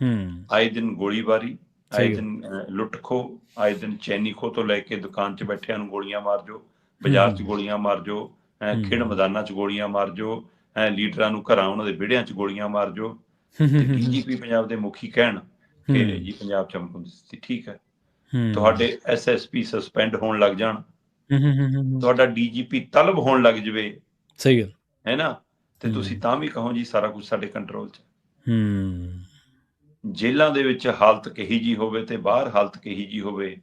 ਹੂੰ ਆਏ ਦਿਨ ਗੋਲੀਬਾਰੀ ਆਏ। ਦਿਨ ਅਹ, ਲੁੱਟ ਖੋ ਆਏ ਦਿਨ ਚੈਨੀ ਖੋ ਤੋਂ ਲੈ ਕੇ ਦੁਕਾਨ 'ਚ ਬੈਠਿਆਂ ਨੂੰ ਗੋਲੀਆਂ ਮਾਰ ਜੋ ਬਾਜ਼ਾਰ 'ਚ। ਗੋਲੀਆਂ ਮਾਰ ਜੋ। ਖੇਡ ਮੈਦਾਨਾਂ 'ਚ ਗੋਲੀਆਂ ਮਾਰ ਜੋ ਲੀਡਰਾਂ ਨੂੰ ਘਰਾਂ ਉਹਨਾਂ ਦੇ ਵਿਹੜਿਆਂ 'ਚ ਗੋਲੀਆਂ ਮਾਰ ਜੋ ਡੀਜੀਪੀ ਪੰਜਾਬ ਦੇ ਮੁਖੀ ਕਹਿਣ ਕਿ। ਜੀ ਪੰਜਾਬ 'ਚ ਅਮਨ ਦੀ ਸਥਿਤੀ ਠੀਕ ਹੈ। ਤੁਹਾਡੇ ਐਸਐਸਪੀ ਸਸਪੈਂਡ ਹੋਣ ਲੱਗ ਜਾਣ। ਤੁਹਾਡਾ ਡੀਜੀਪੀ ਤਲਬ ਹੋਣ ਲੱਗ ਜਵੇ। ਸਹੀ ਗੱਲ। ਹੈ ਨਾ? ਤੇ। ਤੁਸੀਂ ਤਾਂ ਵੀ ਕਹੋ ਜੀ ਸਾਰਾ ਕੁਝ ਸਾਡੇ ਕੰਟਰੋਲ 'ਚ। ਹੂੰ। ਜੇਲ੍ਹਾਂ ਦੇ ਵਿੱਚ ਹਾਲਤ ਕਹੀ ਜੀ ਹੋਵੇ ਤੇ ਬਾਹਰ ਹਾਲਤ ਕਹੀ ਜੀ ਹੋਵੇ।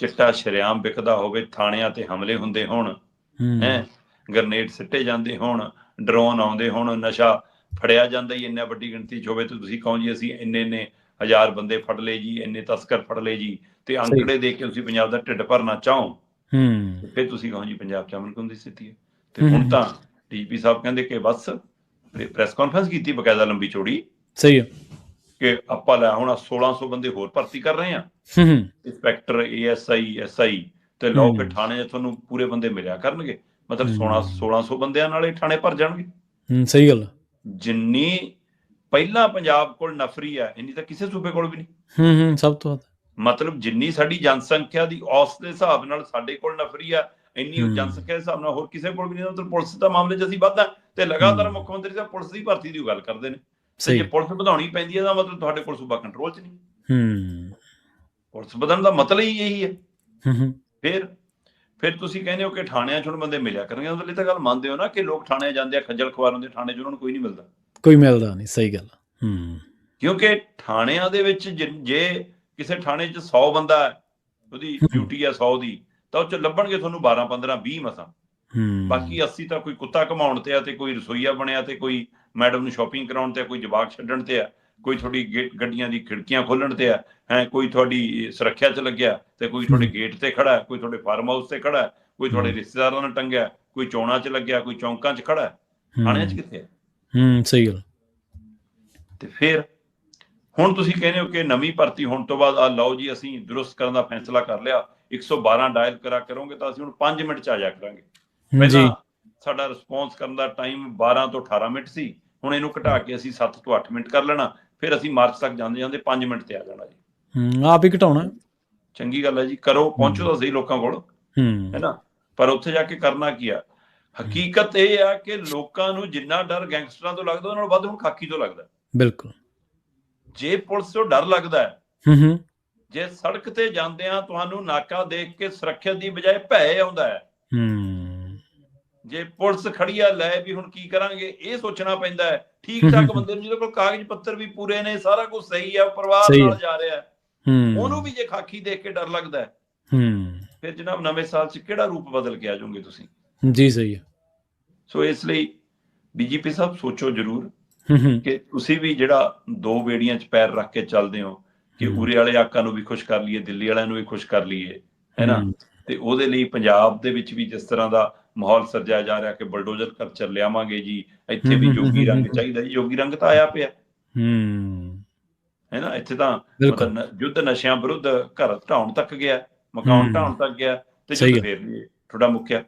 ਚਿੱਟਾ ਸ਼ਰੇਆਮ ਵਿਕਦਾ ਹੋਵੇ ਥਾਣਿਆਂ ਤੇ ਹਮਲੇ ਹੁੰਦੇ ਹੋਣ। ਹੈ ਗ੍ਰਨੇਡ ਸਿੱਟੇ ਜਾਂਦੇ ਹੋਣ ਡਰੋਨ ਆਉਂਦੇ ਹੋਣ ਨਸ਼ਾ ਫੜਿਆ ਜਾਂਦਾ ਹੀ ਇੰਨਾ ਵੱਡੀ ਗਿਣਤੀ 'ਚ ਹੋਵੇ ਤੇ ਤੁਸੀਂ ਕਹੋ ਜੀ ਅਸੀਂ ਇੰਨੇ ਇੰਨੇ ਹਜ਼ਾਰ ਬੰਦੇ ਫੜ ਲਏ ਜੀ ਇੰਨੇ ਤਸਕਰ ਫੜ ਲਏ ਜੀ ਤੇ ਅੰਕੜੇ ਦੇ ਕੇ ਤੁਸੀਂ ਪੰਜਾਬ ਦਾ ਢਿੱਡ ਭਰਨਾ ਚਾਹੋ। ਹੂੰ। ਫਿਰ ਤੁਸੀਂ ਕਹੋ ਜੀ ਪੰਜਾਬ 'ਚ ਅਮਨ ਕਾਨੂੰਨ ਦੀ ਸਥਿਤੀ ਹੈ। ਤੇ। ਹੁਣ ਤਾਂ ਡੀਪੀ ਸਾਹਿਬ ਕਹਿੰਦੇ ਕਿ ਬਸ ਪ੍ਰੈਸ ਕਾਨਫਰੰਸ ਕੀਤੀ ਬਕਾਇਦਾ ਲੰਬੀ ਚੌੜੀ ਸਹੀ ਹੈ। ਕਿ ਆਪਾਂ ਲੈ ਹੁਣ 1600 ਬੰਦੇ ਹੋਰ ਭਰਤੀ ਕਰ ਰਹੇ ਹਾਂ। ਹੂੰ ਇੰਸਪੈਕਟਰ ਏਐਸਆਈ ਐਸਆਈ ਤੇ ਲਓ ਹਮ। ਕਿ ਥਾਣੇ 'ਚ ਤੁਹਾਨੂੰ ਪੂਰੇ ਬੰਦੇ ਮਿਲਿਆ ਕਰਨਗੇ। ਮਤਲਬ ਹਮ। 16 1600 ਬੰਦਿਆਂ ਨਾਲ ਹੀ ਥਾਣੇ ਭਰ ਜਾਣਗੇ। ਹੂੰ ਸਹੀ ਗੱਲ ਜਿੰਨੀ ਪਹਿਲਾਂ ਪੰਜਾਬ ਕੋਲ ਨਫਰੀ ਹੈ ਇੰਨੀ ਤਾਂ ਕਿਸੇ ਸੂਬੇ ਕੋਲ ਵੀ ਨਹੀਂ। ਹੂੰ ਹੂੰ ਸਭ ਤੋਂ ਵੱਧ। ਮਤਲਬ ਜਿੰਨੀ ਸਾਡੀ ਜਨਸੰਖਿਆ ਦੀ ਔਸਤ ਦੇ ਹਿਸਾਬ ਨਾਲ ਸਾਡੇ ਕੋਲ ਨਫਰੀ ਆ ਇੰਨੀ। ਜਨਸੰਖਿਆ ਦੇ ਹਿਸਾਬ ਨਾਲ ਹੋਰ ਕਿਸੇ ਕੋਲ ਵੀ ਨਹੀਂ। ਮਤਲਬ ਪੁਲਿਸ ਦਾ ਮਾਮਲੇ 'ਚ ਅਸੀਂ ਵੱਧ ਆ ਤੇ ਲਗਾਤਾਰ। ਮੁੱਖ ਮੰਤਰੀ ਸਾਹਿਬ ਪੁਲਿਸ ਦੀ ਭਰਤੀ ਦੀ ਗੱਲ ਕਰਦੇ ਨੇ। ਤੇ ਸਹੀ। ਜੇ ਪੁਲਿਸ ਵਧਾਉਣੀ ਪੈਂਦੀ ਹੈ ਤਾਂ ਮਤਲਬ ਤੁਹਾਡੇ ਕੋਲ ਸੂਬਾ ਕੰਟਰੋਲ 'ਚ ਨਹੀਂ। ਹੂੰ। ਪੁਲਿਸ ਵਧਣ ਦਾ ਮਤਲਬ ਹੀ ਇਹੀ ਹੈ। ਹੂੰ ਹੂੰ। ਫਿਰ ਫਿਰ ਤੁਸੀਂ ਕਹਿੰਦੇ ਹੋ ਕਿ ਥਾਣਿਆਂ 'ਚ ਹੁਣ ਬੰਦੇ ਮਿਲਿਆ ਕਰਨਗੇ। ਉਹਦੇ ਲਈ ਤਾਂ ਗੱਲ ਮੰਨਦੇ ਹੋ ਨਾ ਕਿ ਲੋਕ ਥਾਣੇ ਜਾਂਦੇ ਆ ਖੱਜਲ ਖਵਾਰ ਹੁੰਦੇ ਥਾਣੇ 'ਚ ਉਹਨਾਂ ਨੂੰ ਕੋਈ ਨਹੀਂ ਮਿਲਦਾ। ਕੋਈ ਮਿਲਦਾ ਨਹੀਂ ਸਹੀ ਗੱਲ ਹੂੰ। ਕਿਉਂਕਿ ਥਾਣਿਆਂ ਦੇ ਵਿੱਚ ਜਿ- ਕਿਸੇ ਥਾਣੇ 'ਚ 100 ਬੰਦਾ ਹੈ ਉਹਦੀ। ਡਿਊਟੀ ਆ 100 ਦੀ ਤਾਂ ਉਹ 'ਚ ਲੱਭਣਗੇ ਤੁਹਾਨੂੰ 12 15 20 ਮਸਾਂ। ਹੂੰ। ਬਾਕੀ 80 ਤਾਂ ਕੋਈ ਕੁੱਤਾ ਘਮਾਉਣ ਤੇ ਆ ਤੇ ਕੋਈ ਰਸੋਈਆ ਬਣਿਆ ਤੇ ਕੋਈ ਮੈਡਮ ਨੂੰ ਸ਼ਾਪਿੰਗ ਕਰਾਉਣ ਤੇ ਕੋਈ ਜਵਾਕ ਛੱਡਣ ਤੇ ਆ ਕੋਈ ਤੁਹਾਡੀ ਗੱਡੀਆਂ ਦੀ ਖਿੜਕੀਆਂ ਖੋਲਣ ਤੇ ਆ ਹੈ ਕੋਈ ਤੁਹਾਡੀ ਸੁਰੱਖਿਆ 'ਚ ਲੱਗਿਆ ਤੇ ਕੋਈ ਤੁਹਾਡੇ। ਗੇਟ ਤੇ ਖੜਾ ਕੋਈ ਤੁਹਾਡੇ ਫਾਰਮ ਹਾਊਸ ਤੇ ਖੜਾ ਕੋਈ ਤੁਹਾਡੇ। ਰਿਸ਼ਤੇਦਾਰਾਂ ਨਾਲ ਟੰਗਿਆ ਕੋਈ ਚੋਣਾਂ 'ਚ ਲੱਗਿਆ ਕੋਈ ਚੌਂਕਾਂ 'ਚ ਖੜਾ। ਥਾਣਿਆਂ 'ਚ ਕਿੱਥੇ ਹੈ ਸਹੀ ਗੱਲ ਤੇ ਫਿਰ ਹੁਣ ਤੁਸੀਂ ਕਹਿੰਦੇ ਹੋ ਕਿ ਨਵੀਂ ਭਰਤੀ ਹੋਣ ਤੋਂ ਬਾਅਦ ਆ ਲਓ ਜੀ ਅਸੀਂ ਦਰੁਸਤ ਕਰਨ ਦਾ ਫੈਸਲਾ ਕਰ ਲਿਆ 112 ਡਾਇਲ ਕਰਾ ਕਰੋਗੇ ਤਾਂ ਅਸੀਂ ਹੁਣ 5 ਮਿੰਟ ਚ ਆ ਜਾ ਕਰਾਂਗੇ ਜੀ ਪਹਿਲਾਂ ਸਾਡਾ ਰਿਸਪੌਂਸ ਕਰਨ ਦਾ ਟਾਈਮ 12 ਤੋਂ 18 ਮਿੰਟ ਸੀ ਹੁਣ ਇਹਨੂੰ ਘਟਾ ਕੇ ਅਸੀਂ 7 ਤੋਂ 8 ਮਿੰਟ ਕਰ ਲੈਣਾ ਫਿਰ ਅਸੀਂ ਮਾਰਚ ਤੱਕ ਜਾਂਦੇ ਜਾਂਦੇ 5 ਮਿੰਟ ਤੇ ਆ ਜਾਣਾ ਜੀ। ਹੂੰ ਆਪ ਹੀ ਘਟਾਉਣਾ। ਚੰਗੀ ਗੱਲ ਹੈ ਜੀ ਕਰੋ ਪਹੁੰਚੋ ਤਾਂ ਸਹੀ ਲੋਕਾਂ ਕੋਲ ਹੂੰ। ਹੈ ਨਾ? ਪਰ ਉੱਥੇ ਜਾ ਕੇ ਕਰਨਾ ਕੀ ਆ? ਹਕੀਕਤ ਇਹ ਆ ਕਿ ਲੋਕਾਂ ਨੂੰ ਜਿੰਨਾ ਡਰ ਗੈਂਗਸਟਰਾਂ ਤੋਂ ਲੱਗਦਾ ਉਹਨਾਂ ਨਾਲੋਂ ਵੱਧ ਹੁਣ ਖਾਕੀ ਤੋਂ ਲੱਗਦਾ। ਬਿਲਕੁਲ। ਜੇ ਪੁਲਿਸ ਤੋਂ ਡਰ ਲੱਗਦਾ ਹੈ ਹੂੰ ਹੂੰ। ਜੇ ਸੜਕ ਤੇ ਜਾਂਦਿਆਂ ਤੁਹਾਨੂੰ ਨਾਕਾ ਦੇਖ ਕੇ ਸੁਰੱਖਿਆ ਦੀ ਬਜਾਏ ਭੈ ਆਉਂਦਾ ਹੈ ਹੂੰ। ਜੇ ਪੁਲਿਸ ਖੜੀ ਆ ਲੈ ਵੀ ਹੁਣ ਕੀ ਕਰਾਂਗੇ? ਇਹ ਸੋਚਣਾ ਪੈਂਦਾ ਹੈ। ਠੀਕ ਠਾਕ ਬੰਦੇ ਨੂੰ ਜਿਹਦੇ ਕੋਲ ਕਾਗਜ਼ ਪੱਤਰ ਵੀ ਪੂਰੇ ਨੇ ਸਾਰਾ ਕੁਝ ਸਹੀ ਉਹ ਪਰਿਵਾਰ ਨਾਲ। ਜਾ ਰਿਹਾ ਉਹਨੂੰ ਵੀ ਜੇ ਖਾਕੀ ਦੇਖ ਕੇ ਡਰ ਲੱਗਦਾ ਹੈ ਹੂੰ। ਫਿਰ ਜਨਾਬ ਨਵੇਂ ਸਾਲ 'ਚ ਕਿਹੜਾ ਰੂਪ ਬਦਲ ਕੇ ਆ ਜਾਓਗੇ ਤੁਸੀਂ? ਜੀ ਸਹੀ ਹੈ। ਸੋ ਇਸ ਲਈ ਡੀਜੀਪੀ ਸਾਹਿਬ ਸੋਚੋ ਜ਼ਰੂਰ ਕਿ ਤੁਸੀਂ ਵੀ ਜਿਹੜਾ ਦੋ ਬੇੜੀਆਂ 'ਚ ਪੈਰ ਰੱਖ ਕੇ ਚੱਲਦੇ ਹੋ ਕਿ। ਉਰੇ ਵਾਲੇ ਆਕਾਂ ਨੂੰ ਵੀ ਖੁਸ਼ ਕਰ ਲਈਏ ਦਿੱਲੀ ਵਾਲਿਆਂ ਨੂੰ ਵੀ ਖੁਸ਼ ਕਰ ਲਈਏ ਹੈ ਨਾ? ਹੂੰ, ਤੇ ਉਹਦੇ ਲਈ ਪੰਜਾਬ ਦੇ ਵਿੱਚ ਵੀ ਜਿਸ ਤਰ੍ਹਾਂ ਦਾ ਮਾਹੌਲ ਸਿਰਜਿਆ ਜਾ ਰਿਹਾ ਕਿ ਬਲਡੋਜ਼ਰ ਕਲਚਰ ਲਿਆਵਾਂਗੇ ਜੀ ਇੱਥੇ ਵੀ ਯੋਗੀ ਰੰਗ। ਚਾਹੀਦਾ ਜੀ ਯੋਗੀ ਰੰਗ ਤਾਂ ਆਇਆ ਪਿਆ। ਹੂੰ। ਹੈ ਨਾ ਇੱਥੇ ਤਾਂ ਯੁੱਧ ਨਸ਼ਿਆਂ ਵਿਰੁੱਧ ਘਰ ਢਾਉਣ ਤੱਕ ਗਿਆ ਮਕਾਨ। ਢਾਉਣ ਤੱਕ ਗਿਆ ਤੇ ਹੈ। ਫੇਰ ਨਹੀਂ ਥੋੜਾ ਮੁੱਕਿਆ।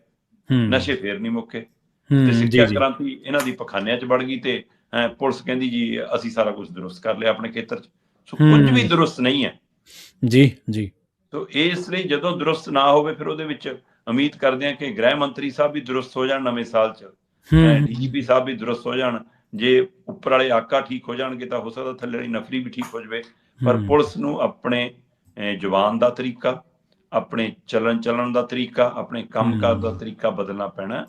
ਹੂੰ। ਨਸ਼ੇ ਫੇਰ ਨਹੀਂ ਮੁੱਕੇ। ਹੂੰ, ਤੇ ਜੀ ਸਿੱਖਿਆ ਕ੍ਰਾਂਤੀ ਇਹਨਾਂ ਦੀ ਪਖਾਨਿਆਂ 'ਚ ਵੜ ਗਈ ਤੇ ਪੁਲਿਸ ਕਹਿੰਦੀ ਜੀ ਅਸੀਂ ਸਾਰਾ ਕੁਝ ਦਰੁਸਤ ਕਰ ਲਿਆ ਆਪਣੇ ਖੇਤਰ 'ਚ। ਸੋ ਕੁਝ। ਵੀ ਦਰੁਸਤ ਨਹੀਂ ਹੈ। ਜੀ ਜੀ। ਤੋ ਇਸ ਲਈ ਜਦੋਂ ਦਰੁਸਤ ਨਾ ਹੋਵੇ ਫਿਰ ਉਹਦੇ ਵਿੱਚ ਉਮੀਦ ਕਰਦੇ ਹਾਂ ਕਿ ਗ੍ਰਹਿ ਮੰਤਰੀ ਸਾਹਿਬ ਵੀ ਦਰੁਸਤ ਹੋ ਜਾਣ ਨਵੇਂ ਸਾਲ 'ਚ। ਡੀਜੀਪੀ ਸਾਹਿਬ ਵੀ ਦਰੁਸਤ ਹੋ ਜਾਣ। ਜੇ ਉੱਪਰ ਵਾਲੇ ਆਕਾ ਠੀਕ ਹੋ ਜਾਣਗੇ ਤਾਂ ਹੋ ਸਕਦਾ ਥੱਲੇ ਵਾਲੀ ਨਫਰੀ ਵੀ ਠੀਕ ਹੋ ਜਾਵੇ। ਪਰ ਪੁਲਿਸ ਨੂੰ ਆਪਣੇ ਜ਼ੁਬਾਨ ਦਾ ਤਰੀਕਾ ਆਪਣੇ ਚੱਲਣ ਚੱਲਣ ਦਾ ਤਰੀਕਾ ਆਪਣੇ ਕੰਮਕਾਰ ਦਾ। ਤਰੀਕਾ ਬਦਲਣਾ ਪੈਣਾ।